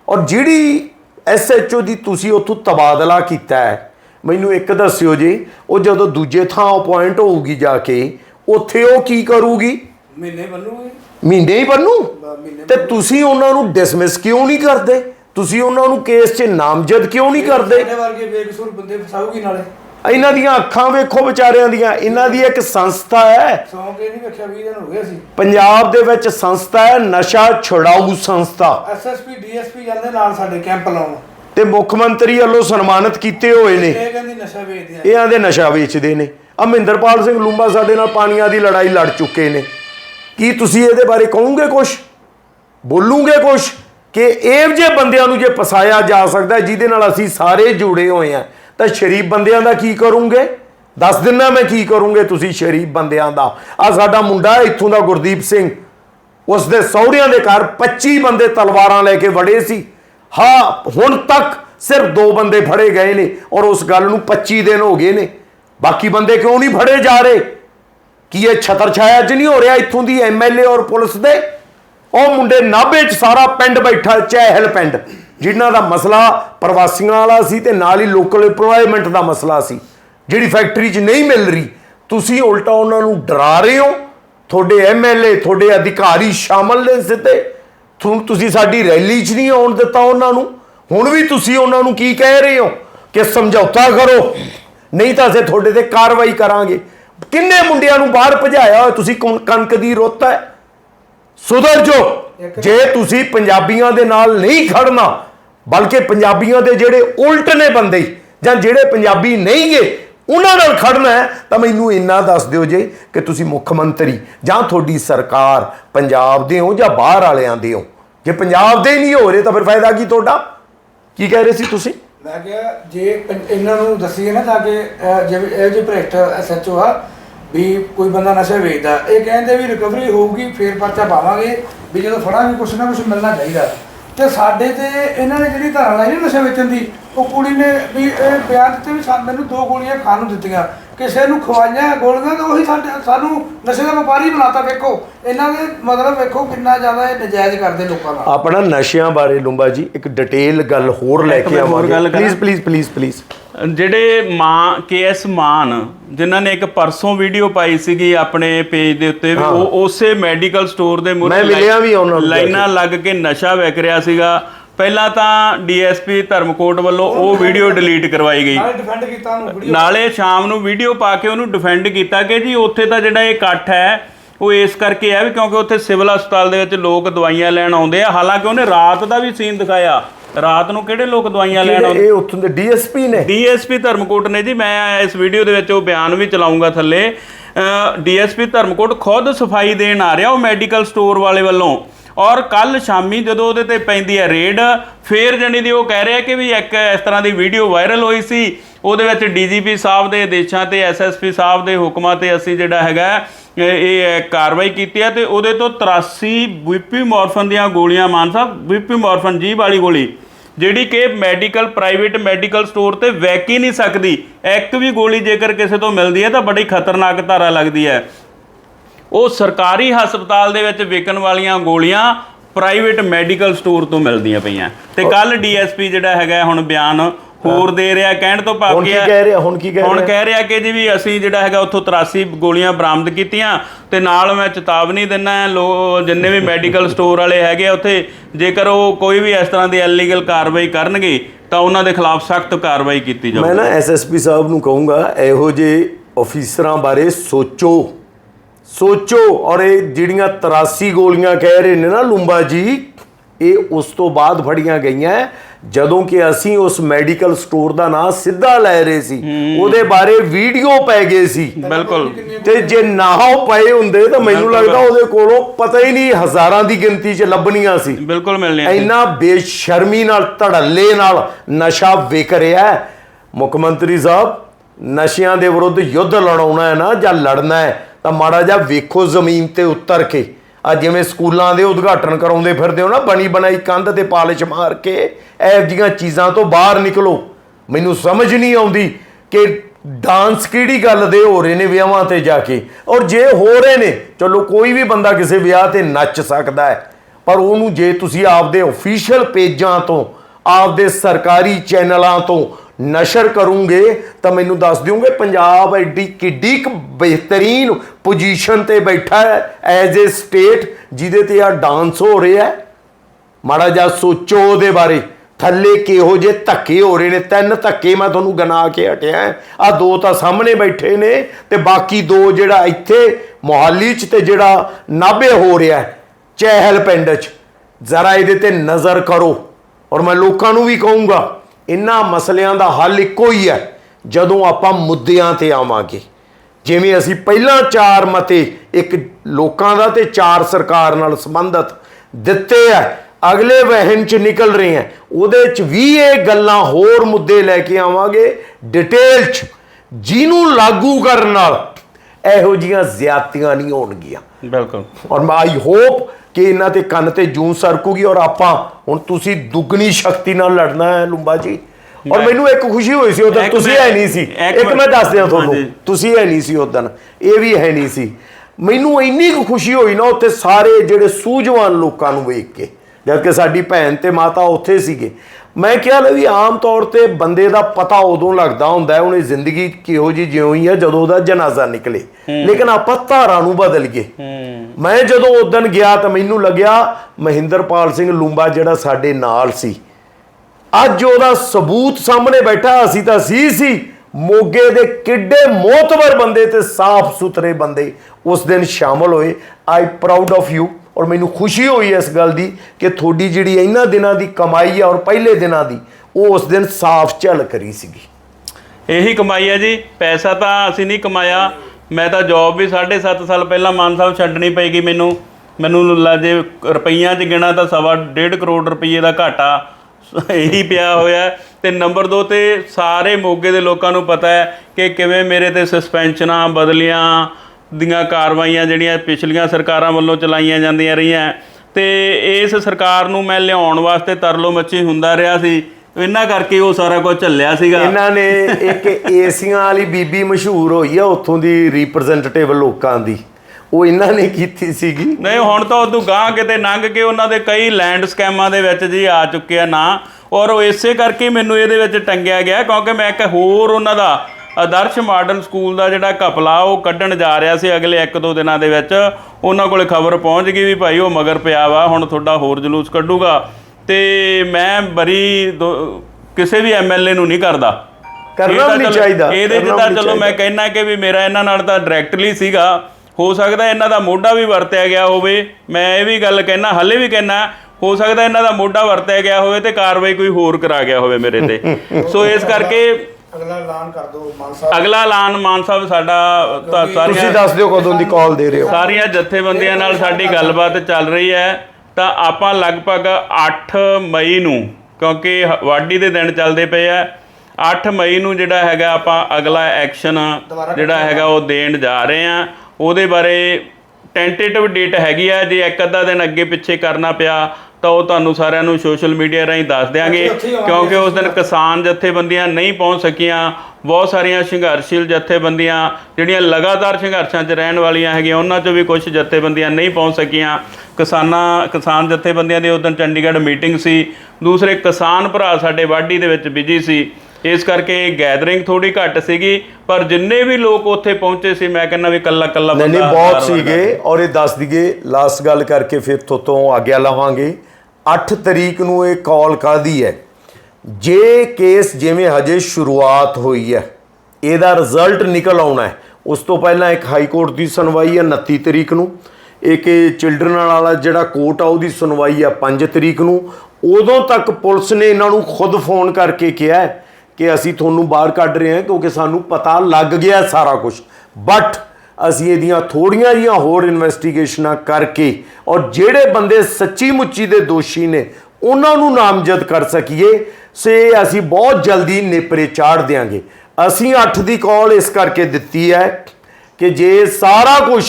Speaker 1: ਔਰ ਜਿਹੜੀ ਐਸਐਚਓ ਦੀ ਤੁਸੀਂ ਉੱਥੋਂ ਤਬਾਦਲਾ ਕੀਤਾ ਹੈ ਮੈਨੂੰ ਇੱਕ ਦੱਸਿਓ ਜੀ ਉਹ ਜਦੋਂ ਦੂਜੇ ਥਾਂ ਅਪਾਇੰਟ ਹੋਊਗੀ ਜਾ ਕੇ ਉੱਥੇ ਉਹ ਕੀ ਕਰੂਗੀ?
Speaker 3: ਮਹੀਨੇ ਬੰਨੂਗੇ।
Speaker 1: ਮਹੀਨੇ ਹੀ ਬੰਨੂ? ਤੇ ਤੁਸੀਂ ਉਹਨਾਂ ਨੂੰ ਡਿਸਮਿਸ ਕਿਉਂ ਨਹੀਂ ਕਰਦੇ? ਤੁਸੀਂ ਉਹਨਾਂ ਨੂੰ ਕੇਸ 'ਚ ਨਾਮਜ਼ਦ ਕਿਉਂ ਨਹੀਂ ਕਰਦੇ?
Speaker 3: ਸਾਡੇ ਵਰਗੇ ਬੇਕਸੂਰ ਬੰਦੇ ਫਸਾਉਗੀ ਨਾਲੇ।
Speaker 1: ਇਹਨਾਂ ਦੀਆਂ ਅੱਖਾਂ ਵੇਖੋ ਵਿਚਾਰਿਆਂ ਦੀਆਂ ਇਹਨਾਂ ਦੀ ਇੱਕ ਸੰਸਥਾ ਹੈ।
Speaker 3: ਸੌਂ ਕੇ ਨਹੀਂ ਵੇਖਿਆ 20 ਦਿਨ ਹੋ ਗਏ ਸੀ
Speaker 1: ਪੰਜਾਬ ਦੇ ਵਿੱਚ ਸੰਸਥਾ ਹੈ ਨਸ਼ਾ ਛੁਡਾਊ ਸੰਸਥਾ।
Speaker 3: ਐਸਐਸਪੀ ਡੀਐਸਪੀ ਜਾਂਦੇ ਨਾਲ ਸਾਡੇ ਕੈਂਪ ਲਾਉਣ।
Speaker 1: ਤੇ ਮੁੱਖ ਮੰਤਰੀ ਵੱਲੋਂ ਸਨਮਾਨਿਤ ਕੀਤੇ ਹੋਏ ਨੇ।
Speaker 3: ਇਹ ਕਹਿੰਦੀ ਨਸ਼ਾ ਵੇਚਦੇ ਆ।
Speaker 1: ਇਹ ਆਂਦੇ ਨਸ਼ਾ ਵੇਚਦੇ ਨੇ। ਅਮਿੰਦਰਪਾਲ ਸਿੰਘ ਲੂੰਬਾ ਸਾਡੇ ਨਾਲ ਪਾਣੀਆਂ ਦੀ ਲੜਾਈ ਲੜ ਚੁੱਕੇ ਨੇ। ਕੀ ਤੁਸੀਂ ਇਹਦੇ ਬਾਰੇ ਕਹੋਗੇ ਕੁਝ ਬੋਲੂਗੇ ਕੁਝ ਕਿ ਇਹ ਜੇ ਬੰਦਿਆਂ ਨੂੰ ਜੇ ਫਸਾਇਆ ਜਾ ਸਕਦਾ ਜਿਹਦੇ ਨਾਲ ਅਸੀਂ ਸਾਰੇ ਜੁੜੇ ਹੋਏ ਆ ਤਾਂ ਸ਼ਰੀਫ ਬੰਦਿਆਂ ਦਾ ਕੀ ਕਰੋਗੇ? ਦੱਸ ਦਿੰਨਾ ਮੈਂ ਕੀ ਕਰੋਗੇ ਤੁਸੀਂ ਸ਼ਰੀਫ ਬੰਦਿਆਂ ਦਾ। ਆ ਸਾਡਾ ਮੁੰਡਾ ਇੱਥੋਂ ਦਾ ਗੁਰਦੀਪ ਸਿੰਘ। ਉਸ ਦੇ ਸਹੁਰਿਆਂ ਦੇ ਘਰ 25 ਬੰਦੇ ਤਲਵਾਰਾਂ ਲੈ ਕੇ ਵੜੇ ਸੀ। ਹਾਂ, ਹੁਣ ਤੱਕ ਸਿਰਫ ਦੋ ਬੰਦੇ ਫੜੇ ਗਏ ਨੇ ਔਰ ਉਸ ਗੱਲ ਨੂੰ 25 ਦਿਨ ਹੋ ਗਏ ਨੇ। ਬਾਕੀ ਬੰਦੇ ਕਿਉਂ ਨਹੀਂ ਫੜੇ ਜਾ ਰਹੇ? ਕੀ ਇਹ ਛਤਰ ਛਾਇਆ 'ਚ ਨਹੀਂ ਹੋ ਰਿਹਾ ਇੱਥੋਂ ਦੀ ਐਮਐਲਏ ਔਰ ਪੁਲਿਸ ਦੇ? ਉਹ ਮੁੰਡੇ ਨਾਭੇ 'ਚ ਸਾਰਾ ਪਿੰਡ ਬੈਠਾ, ਚਹਿਲ ਪਿੰਡ, ਜਿਨ੍ਹਾਂ ਦਾ ਮਸਲਾ ਪ੍ਰਵਾਸੀਆਂ ਵਾਲਾ ਸੀ ਤੇ ਨਾਲ ਹੀ ਲੋਕਲ EMPLOYMENT ਦਾ ਮਸਲਾ ਸੀ, ਜਿਹੜੀ ਫੈਕਟਰੀ 'ਚ ਨਹੀਂ ਮਿਲ ਰਹੀ। ਤੁਸੀਂ ਉਲਟਾ ਉਹਨਾਂ ਨੂੰ ਡਰਾ ਰਹੇ ਹੋ। ਤੁਹਾਡੇ ਐਮਐਲਏ ਤੁਹਾਡੇ ਅਧਿਕਾਰੀ ਸ਼ਾਮਲ ਨੇ ਸਿੱਧੇ ਤੁਹਾਨੂੰ ਤੁਸੀਂ ਸਾਡੀ ਰੈਲੀ 'ਚ ਨਹੀਂ ਆਉਣ ਦਿੱਤਾ ਉਹਨਾਂ ਨੂੰ। ਹੁਣ ਵੀ ਤੁਸੀਂ ਉਹਨਾਂ ਨੂੰ ਕੀ ਕਹਿ ਰਹੇ ਹੋ ਕਿ ਸਮਝੌਤਾ ਕਰੋ। ਨਹੀਂ ਤਾਂ ਅਸੀਂ ਤੁਹਾਡੇ ਤੇ ਕਾਰਵਾਈ ਕਰਾਂਗੇ। ਕਿੰਨੇ ਮੁੰਡਿਆਂ ਨੂੰ ਬਾਹਰ ਭਜਾਇਆ ਹੋਇਆ ਤੁਸੀਂ? ਕੌਣ- ਕਣਕ ਦੀ ਰੁੱਤ ਹੈ? ਸੁਧਰ ਜੋ ਜੇ ਤੁਸੀਂ ਪੰਜਾਬੀਆਂ ਦੇ ਨਾਲ ਨਹੀਂ ਖੜਨਾ ਬਲਕਿ ਪੰਜਾਬੀਆਂ ਦੇ ਜਿਹੜੇ ਉਲਟ ਨੇ ਬੰਦੇ ਜਾਂ ਜਿਹੜੇ ਪੰਜਾਬੀ ਨਹੀਂ ਗੇ ਉਹਨਾਂ ਨਾਲ ਖੜਨਾ ਹੈ, ਤਾਂ ਮੈਨੂੰ ਇੰਨਾ ਦੱਸ ਦਿਓ ਜੇ ਕਿ ਤੁਸੀਂ ਮੁੱਖ ਮੰਤਰੀ ਜਾਂ ਤੁਹਾਡੀ ਸਰਕਾਰ ਪੰਜਾਬ ਦੇ ਹੋ ਜਾਂ ਬਾਹਰ ਵਾਲਿਆਂ ਦੇ ਹੋ। ਜੇ ਪੰਜਾਬ ਦੇ ਨਹੀਂ ਹੋ ਰਹੇ ਤਾਂ ਫਿਰ ਫਾਇਦਾ ਕੀ ਤੁਹਾਡਾ? ਕੀ ਕਹਿ ਰਹੇ ਸੀ ਤੁਸੀਂ?
Speaker 3: ਮੈਂ ਕਿਹਾ ਜੇ ਇਹਨਾਂ ਨੂੰ ਦੱਸੀਏ ਨਾ ਤਾਂ ਕਿ ਜਿਵੇਂ ਇਹ ਜੇ ਭ੍ਰਿਸ਼ਟ ਐਸਐਚਓ ਆ, ਵੀ ਕੋਈ ਬੰਦਾ ਨਸ਼ਾ ਵੇਚਦਾ, ਇਹ ਕਹਿੰਦੇ ਵੀ ਰਿਕਵਰੀ ਹੋਊਗੀ, ਫੇਰ ਪਰਚਾ ਪਾਵਾਂਗੇ, ਵੀ ਜਦੋਂ ਫੜਾਂਗੇ ਕੁਛ ਨਾ ਕੁਛ ਮਿਲਣਾ ਚਾਹੀਦਾ। ਤੇ ਸਾਡੇ ਤੇ ਇਹਨਾਂ ਨੇ ਜਿਹੜੀ ਧਾਰਾ ਲਾਈ ਨਾ ਨਸ਼ਾ ਵੇਚਣ ਦੀ ਉਹ ਕੁੜੀ ਨੇ ਵੀ ਇਹ ਬਿਆਨ ਦਿੱਤੇ ਵੀ ਸਾ- ਮੈਨੂੰ ਦੋ ਗੋਲੀਆਂ ਖਾਣ ਨੂੰ ਦਿੱਤੀਆਂ। ਕਿਸੇ ਨੂੰ ਖਵਾਈਆਂ ਗੋਲੀਆਂ ਤਾਂ ਉਹੀ ਸਾਡੇ ਸਾਨੂੰ ਨਸ਼ੇ ਦਾ ਵਪਾਰੀ ਬਣਾਤਾ ਵੇਖੋ। ਇਹਨਾਂ ਦੇ ਮਤਲਬ ਵੇਖੋ ਕਿੰਨਾ ਜ਼ਿਆਦਾ ਇਹ ਨਜਾਇਜ਼ ਕਰਦੇ ਲੋਕਾਂ ਨਾਲ।
Speaker 1: ਆਪਣਾ ਨਸ਼ਿਆਂ ਬਾਰੇ ਲੁੰਬਾ ਜੀ ਇੱਕ ਡਿਟੇਲ ਗੱਲ ਹੋਰ ਲੈ ਕੇ ਆਵਾਂਗੇ? ਪਲੀਜ਼ ਪਲੀਜ਼ ਪਲੀਜ਼ ਪਲੀਜ਼
Speaker 2: ਜਿਹੜੇ ਮਾਂ ਕੇਐਸ ਮਾਨ ਜਿਨ੍ਹਾਂ ਨੇ ਇੱਕ ਪਰਸੋਂ ਵੀਡੀਓ ਪਾਈ ਸੀਗੀ ਆਪਣੇ ਪੇਜ ਦੇ ਉੱਤੇ ਵੀ। ਉਹ ਉਸੇ ਮੈਡੀਕਲ ਸਟੋਰ ਦੇ ਮੂਹਰੇ
Speaker 1: ਮੈਂ ਮਿਲਿਆ ਵੀ ਉਹਨਾਂ ਨੂੰ ਕੇ।
Speaker 2: ਲਾਈਨਾਂ ਲੱਗ ਕੇ ਨਸ਼ਾ ਵਿਕ ਰਿਹਾ ਸੀਗਾ ਪਹਿਲਾਂ ਤਾਂ ਡੀਐਸਪੀ ਧਰਮਕੋਟ ਵੱਲੋਂ ਉਹ ਵੀਡੀਓ ਡਿਲੀਟ ਕਰਵਾਈ ਗਈ
Speaker 3: ਨਾਲੇ ਡਿਫੈਂਡ ਕੀਤਾ ਉਹਨੂੰ ਵੀਡੀਓ
Speaker 2: ਨਾਲੇ ਸ਼ਾਮ ਨੂੰ ਵੀਡੀਓ ਪਾ ਕੇ ਉਹਨੂੰ ਡਿਫੈਂਡ ਕੀਤਾ ਕਿ ਜੀ ਉੱਥੇ ਤਾਂ ਜਿਹੜਾ ਇਹ ਇਕੱਠ ਹੈ ਉਹ ਇਸ ਕਰਕੇ ਹੈ ਵੀ ਕਿਉਂਕਿ ਉੱਥੇ ਸਿਵਲ ਹਸਪਤਾਲ ਦੇ ਵਿੱਚ ਲੋਕ ਦਵਾਈਆਂ ਲੈਣ ਆਉਂਦੇ ਆ ਹਾਲਾਂਕਿ ਉਹਨੇ ਰਾਤ ਦਾ ਵੀ ਸੀਨ ਦਿਖਾਇਆ ਰਾਤ ਨੂੰ ਕਿਹੜੇ ਲੋਕ ਦਵਾਈਆਂ ਲੈਣ ਆਉਂਦੇ?
Speaker 1: ਇਹ ਉੱਥੋਂ ਦੇ ਡੀਐਸਪੀ ਨੇ।
Speaker 2: ਡੀਐਸਪੀ ਧਰਮਕੋਟ ਨੇ ਜੀ ਮੈਂ ਇਸ ਵੀਡੀਓ ਦੇ ਵਿੱਚ ਉਹ ਬਿਆਨ ਵੀ ਚਲਾਉਂਗਾ ਥੱਲੇ। ਡੀਐਸਪੀ ਧਰਮਕੋਟ ਖੁਦ ਸਫ਼ਾਈ ਦੇਣ ਆ ਰਿਹਾ ਉਹ ਮੈਡੀਕਲ ਸਟੋਰ ਵਾਲੇ ਵੱਲੋਂ। ਔਰ ਕੱਲ ਸ਼ਾਮੀ ਜਦੋਂ ਉਹਦੇ ਤੇ ਪੈਂਦੀ ਹੈ ਰੇਡ ਫੇਰ ਜਣੀ ਦੀ ਉਹ ਕਹਿ ਰਿਹਾ ਕਿ ਵੀ ਇੱਕ ਇਸ ਤਰ੍ਹਾਂ ਦੀ ਵੀਡੀਓ ਵਾਇਰਲ ਹੋਈ ਸੀ। ਉਹਦੇ ਵਿੱਚ ਡੀਜੀਪੀ ਸਾਹਿਬ ਦੇ ਆਦੇਸ਼ਾਂ ਤੇ ਐਸਐਸਪੀ ਸਾਹਿਬ ਦੇ ਹੁਕਮਾਂ ਤੇ ਅਸੀਂ ਜਿਹੜਾ ਹੈਗਾ ਇਹ ਕਾਰਵਾਈ ਕੀਤੀ ਹੈ ਤੇ ਉਹਦੇ ਤੋਂ 83 ਵੀਪੀ ਮੋਰਫਨ ਦੀਆਂ ਗੋਲੀਆਂ ਮਾਨ ਸਾਹਿਬ ਵੀਪੀ ਮੋਰਫਨ ਜੀ ਵਾਲੀ ਗੋਲੀ। ਜਿਹੜੀ ਕਿ ਮੈਡੀਕਲ ਪ੍ਰਾਈਵੇਟ ਮੈਡੀਕਲ ਸਟੋਰ ਤੇ ਵੈਕ ਹੀ ਨਹੀਂ ਸਕਦੀ। ਇੱਕ ਵੀ ਗੋਲੀ ਜੇਕਰ ਕਿਸੇ ਤੋਂ ਮਿਲਦੀ ਹੈ ਤਾਂ ਬੜੀ ਖਤਰਨਾਕ ਧਾਰਾ ਲੱਗਦੀ ਹੈ। ਉਹ ਸਰਕਾਰੀ ਹਸਪਤਾਲ ਦੇ ਵਿੱਚ ਵਿਕਣ ਵਾਲੀਆਂ ਗੋਲੀਆਂ ਪ੍ਰਾਈਵੇਟ ਮੈਡੀਕਲ ਸਟੋਰ ਤੋਂ ਮਿਲਦੀਆਂ ਪਈਆਂ। ਤੇ ਕੱਲ ਡੀਐਸਪੀ ਜਿਹੜਾ ਹੈਗਾ ਹੁਣ ਬਿਆਨ ਹੋਰ ਦੇ ਰਿਹਾ ਕਹਿਣ ਤੋਂ ਭਾਵ
Speaker 1: ਹੁਣ
Speaker 2: ਕੀ
Speaker 1: ਕਹਿ ਰਿਹਾ ਹੁਣ ਕੀ ਕਹਿ
Speaker 2: ਹੁਣ
Speaker 1: ਰਿਹਾ?
Speaker 2: ਕਹਿ ਰਿਹਾ ਕਿ ਜੀ ਵੀ ਅਸੀਂ ਜਿਹੜਾ ਹੈਗਾ ਉੱਥੋਂ 83 ਗੋਲੀਆਂ ਬਰਾਮਦ ਕੀਤੀਆਂ ਤੇ ਨਾਲ ਮੈਂ ਚੇਤਾਵਨੀ ਹੈ ਲੋ ਜਿੰਨੇ ਵੀ ਮੈਡੀਕਲ ਸਟੋਰ ਵਾਲੇ ਹੈਗੇ ਆ ਉੱਥੇ ਜੇਕਰ ਉਹ ਕੋਈ ਵੀ ਇਸ ਤਰ੍ਹਾਂ ਦੀ ਇਲੀਗਲ ਕਾਰਵਾਈ ਕਰਨਗੇ ਤਾਂ ਉਹਨਾਂ ਦੇ ਖਿਲਾਫ ਸਖਤ ਕਾਰਵਾਈ ਕੀਤੀ
Speaker 1: ਮੈਂ
Speaker 2: ਜਾਊਗੀ
Speaker 1: ਨਾ ਐਸਐਸਪੀ ਸਾਹਿਬ ਨੂੰ ਕਹੂੰਗਾ ਇਹੋ ਜਿਹੇ ਅਫੀਸਰਾਂ ਬਾਰੇ ਸੋਚੋ। ਸੋਚੋ ਔਰ ਇਹ ਜਿਹੜੀਆਂ 83 ਗੋਲੀਆਂ ਕਹਿ ਰਹੇ ਨੇ ਨਾ ਲੁੰਬਾ ਜੀ ਇਹ ਉਸ ਤੋਂ ਬਾਅਦ ਫੜੀਆਂ ਗਈਆਂ। ਜਦੋਂ ਕਿ ਅਸੀਂ ਉਸ ਮੈਡੀਕਲ ਸਟੋਰ ਦਾ ਨਾਂ ਸਿੱਧਾ ਲੈ ਰਹੇ ਸੀ। ਉਹਦੇ ਬਾਰੇ ਵੀਡੀਓ ਪੈ ਗਏ ਸੀ।
Speaker 2: ਬਿਲਕੁਲ।
Speaker 1: ਤੇ ਜੇ ਨਾ ਉਹ ਪਏ ਹੁੰਦੇ ਤਾਂ ਮੈਨੂੰ ਲੱਗਦਾ ਉਹਦੇ ਕੋਲੋਂ ਪਤਾ ਹੀ ਨਹੀਂ ਹਜ਼ਾਰਾਂ ਦੀ ਗਿਣਤੀ 'ਚ ਲੱਭਣੀਆਂ ਸੀ।
Speaker 2: ਬਿਲਕੁਲ ਮਿਲਣੇ ਆ।
Speaker 1: ਇੰਨਾ ਬੇਸ਼ਰਮੀ ਨਾਲ ਧੜੱਲੇ ਨਾਲ ਨਸ਼ਾ ਵਿਕ ਰਿਹਾ ਹੈ। ਮੁੱਖ ਮੰਤਰੀ ਸਾਹਿਬ ਨਸ਼ਿਆਂ ਦੇ ਵਿਰੁੱਧ ਯੁੱਧ ਲੜਾਉਣਾ ਹੈ ਨਾ ਜਾਂ ਲੜਨਾ ਹੈ ਤਾਂ ਮਾੜਾ ਜਿਹਾ ਵੇਖੋ ਜ਼ਮੀਨ ਤੇ ਉਤਰ ਕੇ। ਆ ਜਿਵੇਂ ਸਕੂਲਾਂ ਦੇ ਉਦਘਾਟਨ ਕਰਾਉਂਦੇ ਫਿਰਦੇ ਹੋ ਨਾ, ਬਣੀ ਬਣਾਈ ਕੰਧ ਤੇ ਪਾਲਿਸ਼ ਮਾਰ ਕੇ ਇਹੋ ਜਿਹੀਆਂ ਚੀਜ਼ਾਂ ਤੋਂ ਬਾਹਰ ਨਿਕਲੋ। ਮੈਨੂੰ ਸਮਝ ਨਹੀਂ ਆਉਂਦੀ ਕਿ ਡਾਂਸ ਕਿਹੜੀ ਗੱਲ ਦੇ ਹੋ ਰਹੇ ਨੇ ਵਿਆਹਾਂ ਤੇ ਜਾ ਕੇ। ਔਰ ਜੇ ਹੋ ਰਹੇ ਨੇ, ਚਲੋ ਕੋਈ ਵੀ ਬੰਦਾ ਕਿਸੇ ਵਿਆਹ ਤੇ ਨੱਚ ਸਕਦਾ ਹੈ। ਪਰ ਉਹਨੂੰ ਜੇ ਤੁਸੀਂ ਆਪਦੇ ਅਫੀਸ਼ੀਅਲ ਪੇਜਾਂ ਤੋਂ, ਆਪਦੇ ਸਰਕਾਰੀ ਚੈਨਲਾਂ ਤੋਂ ਨਸ਼ਰ ਕਰੂੰਗੇ ਤਾਂ ਮੈਨੂੰ ਦੱਸ ਦਿਓਗੇ ਪੰਜਾਬ ਐਡੀ ਕਿੱਡੀ ਕੁ ਬਿਹਤਰੀਨ ਪੋਜੀਸ਼ਨ ਤੇ ਬੈਠਾ ਹੈ ਐਜ਼ ਅ ਸਟੇਟ ਜਿਹਦੇ ਤੇ ਆ ਡਾਂਸ ਹੋ ਰਿਹਾ ਹੈ। ਮਾੜਾ ਜਿਹਾ ਸੋਚੋ ਉਹਦੇ ਬਾਰੇ। ਥੱਲੇ ਕਿਹੋ ਜੇ ਧੱਕੇ ਹੋ ਰਹੇ ਨੇ, ਤਿੰਨ ਧੱਕੇ ਮੈਂ ਤੁਹਾਨੂੰ ਗਨਾ ਕੇ ਹਟਿਆ ਆ ਦੋ ਤਾਂ ਸਾਹਮਣੇ ਬੈਠੇ ਨੇ ਤੇ ਬਾਕੀ ਦੋ ਜਿਹੜਾ ਇੱਥੇ ਮੋਹਾਲੀ 'ਚ ਤੇ ਜਿਹੜਾ ਨਾਭੇ ਹੋ ਰਿਹਾ ਚਹਿਲ ਪਿੰਡ 'ਚ। ਜ਼ਰਾ ਇਹਦੇ ਤੇ ਨਜ਼ਰ ਕਰੋ। ਔਰ ਮੈਂ ਲੋਕਾਂ ਨੂੰ ਵੀ ਕਹੂੰਗਾ ਇਹਨਾਂ ਮਸਲਿਆਂ ਦਾ ਹੱਲ ਇੱਕੋ ਹੀ ਹੈ ਜਦੋਂ ਆਪਾਂ ਮੁੱਦਿਆਂ ਤੇ ਆਵਾਂਗੇ। ਜਿਵੇਂ ਅਸੀਂ ਪਹਿਲਾਂ ਚਾਰ ਮਤੇ ਇੱਕ ਲੋਕਾਂ ਦਾ ਤੇ ਚਾਰ ਸਰਕਾਰ ਨਾਲ ਸੰਬੰਧਤ ਦਿੱਤੇ ਆ ਅਗਲੇ ਵਹਿਣ ਚ ਨਿਕਲ ਰਹੇ ਆ। ਉਹਦੇ ਚ ਵੀ ਇਹ ਗੱਲਾਂ ਹੋਰ ਮੁੱਦੇ ਲੈ ਕੇ ਆਵਾਂਗੇ ਡਿਟੇਲ ਚ। ਜਿਹਨੂੰ ਲਾਗੂ ਕਰਨ ਨਾਲ ਇਹੋ ਜੀਆਂ ਜ਼ਿਆਦਤੀਆਂ ਨਹੀਂ ਹੋਣਗੀਆਂ।
Speaker 2: ਬਿਲਕੁਲ।
Speaker 1: ਔਰ ਮੈਂ ਆਈ ਹੋਪ ਕਿ ਇਹਨਾਂ ਤੇ ਕੰਨ ਤੇ ਜੂੰ ਸਰਕੂਗੀ ਔਰ ਆਪਾਂ ਹੁਣ ਤੁਸੀਂ ਦੁੱਗਣੀ ਸ਼ਕਤੀ ਨਾਲ ਲੜਨਾ ਹੈ ਲੁੰਬਾ ਜੀ। ਔਰ ਮੈਨੂੰ ਇੱਕ ਖੁਸ਼ੀ ਹੋਈ ਸੀ ਉਦੋਂ ਤੁਸੀਂ ਹੈ ਨਹੀਂ ਸੀ।
Speaker 2: ਇੱਕ
Speaker 1: ਮੈਂ ਦੱਸ ਦਿਆਂ ਤੁਹਾਨੂੰ। ਤੁਸੀਂ ਹੈ ਨਹੀਂ ਸੀ ਉਦੋਂ ਇਹ ਵੀ ਹੈ ਨਹੀਂ ਸੀ। ਮੈਨੂੰ ਇੰਨੀ ਕੁ ਖੁਸ਼ੀ ਹੋਈ ਨਾ ਉੱਥੇ ਸਾਰੇ ਜਿਹੜੇ ਸੂਝਵਾਨ ਲੋਕਾਂ ਨੂੰ ਵੇਖ ਕੇ ਜਦ ਕਿ ਸਾਡੀ ਭੈਣ ਤੇ ਮਾਤਾ ਉੱਥੇ ਸੀਗੇ। ਮੈਂ ਕਿਹਾ ਲੈ ਵੀ ਆਮ ਤੌਰ ਤੇ ਬੰਦੇ ਦਾ ਪਤਾ ਉਦੋਂ ਲੱਗਦਾ ਹੁੰਦਾ ਹੈ ਉਹਨੇ ਜ਼ਿੰਦਗੀ ਕਿਹੋ ਜੀ ਜਿਉਂ ਹੈ ਜਦੋਂ ਉਹਦਾ ਜਨਾਜ਼ਾ ਨਿਕਲੇ। ਲੇਕਿਨ ਆਪਾਂ ਧਾਰਾਂ ਨੂੰ ਬਦਲ ਗਏ। ਮੈਂ ਜਦੋਂ ਉਦਣ ਗਿਆ ਤਾਂ ਮੈਨੂੰ ਲੱਗਿਆ ਮਹਿੰਦਰਪਾਲ ਸਿੰਘ ਲੂੰਬਾ ਜਿਹੜਾ ਸਾਡੇ ਨਾਲ ਸੀ। ਅੱਜ ਉਹਦਾ ਸਬੂਤ ਸਾਹਮਣੇ ਬੈਠਾ ਅਸੀਂ ਤਾਂ ਸੀ ਸੀ। ਮੋਗੇ ਦੇ ਕਿੱਡੇ ਮੋਤਬਰ ਬੰਦੇ ਤੇ ਸਾਫ਼ ਸੁਥਰੇ ਬੰਦੇ ਉਸ ਦਿਨ ਸ਼ਾਮਲ ਹੋਏ। ਆਈ ਪ੍ਰਾਊਡ ਆਫ ਯੂ ਔਰ ਮੈਨੂੰ ਖੁਸ਼ੀ ਹੋਈ ਇਸ ਗੱਲ ਦੀ ਕਿ ਤੁਹਾਡੀ ਜਿਹੜੀ ਇਹਨਾਂ ਦਿਨਾਂ ਦੀ ਕਮਾਈ ਆ ਔਰ ਪਹਿਲੇ ਦਿਨਾਂ ਦੀ, ਉਹ ਉਸ ਦਿਨ ਸਾਫ਼ ਝਲਕ ਰਹੀ ਸੀਗੀ।
Speaker 2: ਇਹੀ ਕਮਾਈ ਹੈ ਜੀ, ਪੈਸਾ ਤਾਂ ਅਸੀਂ ਨਹੀਂ ਕਮਾਇਆ। ਮੈਂ ਤਾਂ ਜੌਬ ਵੀ 7.5 ਸਾਲ ਪਹਿਲਾਂ ਮਾਨ ਸਾਹਿਬ ਛੱਡਣੀ ਪਏਗੀ ਮੈਨੂੰ। ਮੈਨੂੰ ਲ- ਜੇ ਰੁਪਈਆਂ 'ਚ ਗਿਣਾ ਤਾਂ ਸਵਾ ਡੇਢ ਕਰੋੜ ਰੁਪਈਏ ਦਾ ਘਾਟਾ। ਇਹੀ ਪਿਆ ਹੋਇਆ ਹੈ। ਤੇ ਨੰਬਰ 2 ਤੇ ਸਾਰੇ ਮੋਗੇ ਦੇ ਲੋਕਾਂ ਨੂੰ ਪਤਾ ਹੈ ਕਿ ਕਿਵੇਂ ਮੇਰੇ ਤੇ ਸਸਪੈਂਸ਼ਨਾਂ ਬਦਲੀਆਂ ਦੀਆਂ ਕਾਰਵਾਈਆਂ ਜਿਹੜੀਆਂ ਪਿਛਲੀਆਂ ਸਰਕਾਰਾਂ ਵੱਲੋਂ ਚਲਾਈਆਂ ਜਾਂਦੀਆਂ ਰਹੀਆਂ। ਤੇ ਇਸ ਸਰਕਾਰ ਨੂੰ ਮੈਂ ਲਿਆਉਣ ਵਾਸਤੇ ਤਰਲੋ ਮੱਛੀ ਹੁੰਦਾ ਰਿਹਾ ਸੀ। ਇਹਨਾਂ ਕਰਕੇ ਉਹ ਸਾਰਾ ਕੁਝ ਝੱਲਿਆ ਸੀਗਾ।
Speaker 1: ਇਹਨਾਂ ਨੇ ਇੱਕ ਏਸੀਆਂ ਵਾਲੀ ਬੀਬੀ ਮਸ਼ਹੂਰ ਹੋਈ ਆ ਉੱਥੋਂ ਦੀ ਰਿਪਰੈਜ਼ੈਂਟੇਟਿਵ ਲੋਕਾਂ ਦੀ। ਉਹ ਇਹਨਾਂ ਨੇ ਕੀਤੀ ਸੀਗੀ।
Speaker 2: ਨਹੀਂ ਹੁਣ ਤਾਂ ਉਦੋਂ ਗਾਂ ਕਿਤੇ ਲੰਘ ਕੇ ਉਹਨਾਂ ਦੇ ਕਈ ਲੈਂਡ ਸਕੈਮਾਂ ਦੇ ਵਿੱਚ ਜੀ ਆ ਚੁੱਕੇ ਆ ਨਾ। ਔਰ ਉਹ ਇਸੇ ਕਰਕੇ ਮੈਨੂੰ ਇਹਦੇ ਵਿੱਚ ਟੰਗਿਆ ਗਿਆ ਕਿਉਂਕਿ ਮੈਂ ਇੱਕ ਹੋਰ ਉਹਨਾਂ ਦਾ ਆਦਰਸ਼ ਮਾਡਲ ਸਕੂਲ ਦਾ ਜਿਹੜਾ ਕਪਲਾ ਉਹ ਕੱਢਣ ਜਾ ਰਿਹਾ ਸੀ ਅਗਲੇ ਇੱਕ ਦੋ ਦਿਨਾਂ ਦੇ ਵਿੱਚ। ਉਹਨਾਂ ਕੋਲੇ ਖਬਰ ਪਹੁੰਚ ਗਈ ਵੀ ਭਾਈ ਉਹ ਮਗਰ ਪਿਆ ਵਾ ਹੁਣ ਤੁਹਾਡਾ ਹੋਰ ਜਲੂਸ ਕੱਢੂਗਾ। ਤੇ ਮੈਂ ਬਰੀ ਕਿਸੇ ਵੀ ਐਮਐਲਏ ਨੂੰ ਨਹੀਂ ਕਰਦਾ।
Speaker 1: ਕਰਨਾ ਨਹੀਂ ਚਾਹੀਦਾ,
Speaker 2: ਇਹਦੇ
Speaker 1: ਨਹੀਂ
Speaker 2: ਚਲੋ ਮੈਂ ਕਹਿਣਾ ਕਿ ਵੀ ਮੇਰਾ ਇਹਨਾਂ ਨਾਲ ਤਾਂ ਡਾਇਰੈਕਟਲੀ ਸੀਗਾ। ਹੋ ਸਕਦਾ ਇਹਨਾਂ ਦਾ ਮੋਢਾ ਵੀ ਵਰਤਿਆ ਗਿਆ ਹੋਵੇ। ਮੈਂ ਇਹ ਵੀ ਗੱਲ ਕਹਿਣਾ ਹੱਲੇ ਵੀ ਕਹਿਣਾ ਹੋ ਸਕਦਾ ਇਹਨਾਂ ਦਾ ਮੋਢਾ ਵਰਤਿਆ ਗਿਆ ਹੋਵੇ ਤੇ ਕਾਰਵਾਈ ਕੋਈ ਹੋਰ ਕਰਾ ਗਿਆ ਹੋਵੇ ਮੇਰੇ ਤੇ। ਸੋ ਇਸ ਕਰਕੇ
Speaker 3: ਅਗਲਾ ਐਲਾਨ ਕਰ ਦਿਓ ਮਾਨ ਸਾਹਿਬ।
Speaker 2: ਅਗਲਾ ਐਲਾਨ ਮਾਨ ਸਾਹਿਬ ਸਾਡਾ ਤਾਂ
Speaker 1: ਤੁਸੀਂ
Speaker 2: ਸਾਰੀਆਂ
Speaker 1: ਦੱਸ ਦਿਓ ਕਦੋਂ ਦੀ ਕਾਲ ਦੇ ਰਹੇ ਹੋ।
Speaker 2: ਸਾਰੀਆਂ ਜਥੇਬੰਦੀਆਂ ਨਾਲ ਸਾਡੀ ਗੱਲਬਾਤ ਚੱਲ ਰਹੀ ਹੈ। ਤਾਂ ਆਪਾਂ ਲਗਭਗ 8 ਮਈ ਨੂੰ ਕਿਉਂਕਿ ਹ- ਵਾਢੀ ਦੇ ਦਿਨ ਚੱਲਦੇ ਪਏ ਆ 8 ਮਈ ਨੂੰ ਜਿਹੜਾ ਹੈਗਾ ਆਪਾਂ ਅਗਲਾ ਐਕਸ਼ਨ ਜਿਹੜਾ ਹੈਗਾ ਉਹ ਦੇਣ ਜਾ ਰਹੇ ਆ ਉਹਦੇ ਬਾਰੇ ਟੈਂਟੇਟਿਵ ਡੇਟ ਹੈਗੀ ਆ ਜੇ ਇੱਕ ਅੱਧਾ ਦਿਨ ਅੱਗੇ ਪਿੱਛੇ ਕਰਨਾ ਪਿਆ ਤਾਂ ਉਹ ਤੁਹਾਨੂੰ ਸਾਰਿਆਂ ਨੂੰ ਸੋਸ਼ਲ ਮੀਡੀਆ ਰਾਹੀਂ ਦੱਸ ਦਿਆਂਗੇ ਕਿਉਂਕਿ ਉਸ ਦਿਨ ਕਿਸਾਨ ਜਥੇਬੰਦੀਆਂ ਨਹੀਂ ਪਹੁੰਚ ਸਕੀਆਂ ਬਹੁਤ ਸਾਰੀਆਂ ਸੰਘਰਸ਼ੀਲ ਜਥੇਬੰਦੀਆਂ ਜਿਹੜੀਆਂ ਲਗਾਤਾਰ ਸੰਘਰਸ਼ਾਂ 'ਚ ਰਹਿਣ ਵਾਲੀਆਂ ਹੈਗੀਆਂ ਉਹਨਾਂ 'ਚੋਂ ਵੀ ਕੁਝ ਜਥੇਬੰਦੀਆਂ ਨਹੀਂ ਪਹੁੰਚ ਸਕੀਆਂ। ਕਿਸਾਨਾਂ ਕਿਸਾਨ ਜਥੇਬੰਦੀਆਂ ਦੀ ਉਸ ਦਿਨ ਚੰਡੀਗੜ੍ਹ ਮੀਟਿੰਗ ਸੀ। ਦੂਸਰੇ ਕਿਸਾਨ ਭਰਾ ਸਾਡੇ ਵਾਢੀ ਦੇ ਵਿੱਚ ਬਿਜ਼ੀ ਸੀ। ਇਸ ਕਰਕੇ ਗੈਦਰਿੰਗ ਥੋੜੀ ਘੱਟ ਸੀਗੀ ਪਰ ਜਿੰਨੇ ਵੀ ਲੋਕ ਉੱਥੇ ਪਹੁੰਚੇ ਸੀ ਮੈਂ ਕਹਿੰਦਾ ਵੀ ਕੱਲਾ ਕੱਲਾ
Speaker 1: ਨਹੀਂ ਨਹੀਂ
Speaker 2: ਬੰਦਾ
Speaker 1: ਬਹੁਤ ਸੀਗੇ ਔਰ ਇਹ ਦੱਸ ਦਈਏ ਲਾਸਟ ਗੱਲ ਕਰਕੇ ਫਿਰ ਤੋਂ ਆਗਿਆ ਲਵਾਂਗੇ। 8 ਤਰੀਕ ਨੂੰ ਇਹ ਕਾਲ ਕਾਦੀ ਹੈ? ਜੇ ਕੇਸ ਜਿਵੇਂ ਹਜੇ ਸ਼ੁਰੂਆਤ ਹੋਈ ਹੈ, ਇਹਦਾ ਰਿਜ਼ਲਟ ਨਿਕਲ ਆਉਣਾ ਹੈ। ਉਸ ਤੋਂ ਪਹਿਲਾਂ ਇੱਕ ਹਾਈ ਕੋਰਟ ਦੀ ਸੁਣਵਾਈ ਹੈ 29 ਤਰੀਕ ਨੂੰ। ਇੱਕ ਚਿਲਡਰਨ ਵਾਲਾ ਜਿਹੜਾ ਕੋਰਟ ਆ, ਉਹਦੀ ਸੁਣਵਾਈ ਆ 5 ਤਰੀਕ ਨੂੰ। ਉਦੋਂ ਤੱਕ ਪੁਲਿਸ ਨੇ ਇਹਨਾਂ ਨੂੰ ਖੁਦ ਫੋਨ ਕਰਕੇ ਕਿਹਾ ਕਿ ਅਸੀਂ ਤੁਹਾਨੂੰ ਬਾਹਰ ਕੱਢ ਰਹੇ ਹਾਂ ਕਿਉਂਕਿ ਸਾਨੂੰ ਪਤਾ ਲੱਗ ਗਿਆ ਸਾਰਾ ਕੁਝ ਬਟ ਅਸੀਂ ਇਹਦੀਆਂ ਥੋੜੀਆਂ ਜੀਆਂ ਹੋਰ ਇਨਵੈਸਟੀਗੇਸ਼ਨਾਂ ਕਰਕੇ ਔਰ ਜਿਹੜੇ ਬੰਦੇ ਸੱਚੀ ਮੁੱਚੀ ਦੇ ਦੋਸ਼ੀ ਨੇ, ਉਹਨਾਂ ਨੂੰ ਨਾਮਜ਼ਦ ਕਰ ਸਕੀਏ, ਸੇ ਅਸੀਂ ਬਹੁਤ ਜਲਦੀ ਨੇਪਰੇ ਚਾੜ ਦਿਆਂਗੇ। ਅਸੀਂ 8 ਦੀ ਕਾਲ ਇਸ ਕਰਕੇ ਦਿੱਤੀ ਹੈ ਕਿ ਜੇ ਸਾਰਾ ਕੁਝ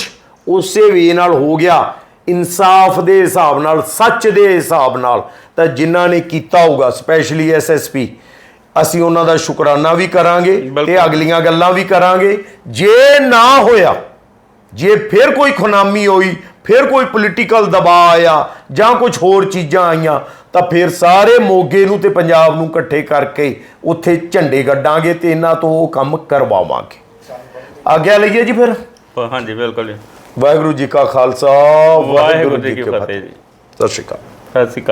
Speaker 1: ਉਸੇ ਵੇ ਨਾਲ ਹੋ ਗਿਆ, ਇਨਸਾਫ ਦੇ ਹਿਸਾਬ ਨਾਲ, ਸੱਚ ਦੇ ਹਿਸਾਬ ਨਾਲ, ਤਾਂ ਜਿਨ੍ਹਾਂ ਨੇ ਕੀਤਾ ਹੋਊਗਾ ਸਪੈਸ਼ਲੀ ਐਸਐਸਪੀ ਅਸੀਂ ਉਹਨਾਂ ਦਾ ਸ਼ੁਕਰਾਨਾ ਵੀ ਕਰਾਂਗੇ। ਤੇ ਅਗਲੀਆਂ ਗੱਲਾਂ ਵੀ ਕਰਾਂਗੇ। ਜੇ ਨਾ ਹੋਇਆ ਜੇ ਫਿਰ ਕੋਈ ਖੁਨਾਮੀ ਹੋਈ ਫਿਰ ਕੋਈ ਪੋਲੀਟੀਕਲ ਦਬਾਅ ਆਇਆ ਜਾਂ ਕੁਝ ਹੋਰ ਚੀਜ਼ਾਂ ਆਈਆਂ ਤਾਂ ਫਿਰ ਸਾਰੇ ਮੋਗੇ ਨੂੰ ਤੇ ਪੰਜਾਬ ਨੂੰ ਇਕੱਠੇ ਕਰਕੇ ਉੱਥੇ ਝੰਡੇ ਗੱਡਾਂਗੇ ਤੇ ਇਹਨਾਂ ਤੋਂ ਉਹ ਕੰਮ ਕਰਵਾਵਾਂਗੇ। ਆਗਿਆ ਲਈਏ ਜੀ ਫਿਰ?
Speaker 2: ਹਾਂਜੀ ਬਿਲਕੁਲ ਜੀ।
Speaker 1: ਵਾਹਿਗੁਰੂ ਜੀ ਕਾ ਖਾਲਸਾ
Speaker 2: ਵਾਹਿਗੁਰੂ ਜੀ ਕੀ ਫਤਿਹ ਜੀ।
Speaker 1: ਸਤਿ ਸ਼੍ਰੀ ਅਕਾਲ।
Speaker 2: ਸਤਿ ਸ਼੍ਰੀ ਅਕਾਲ।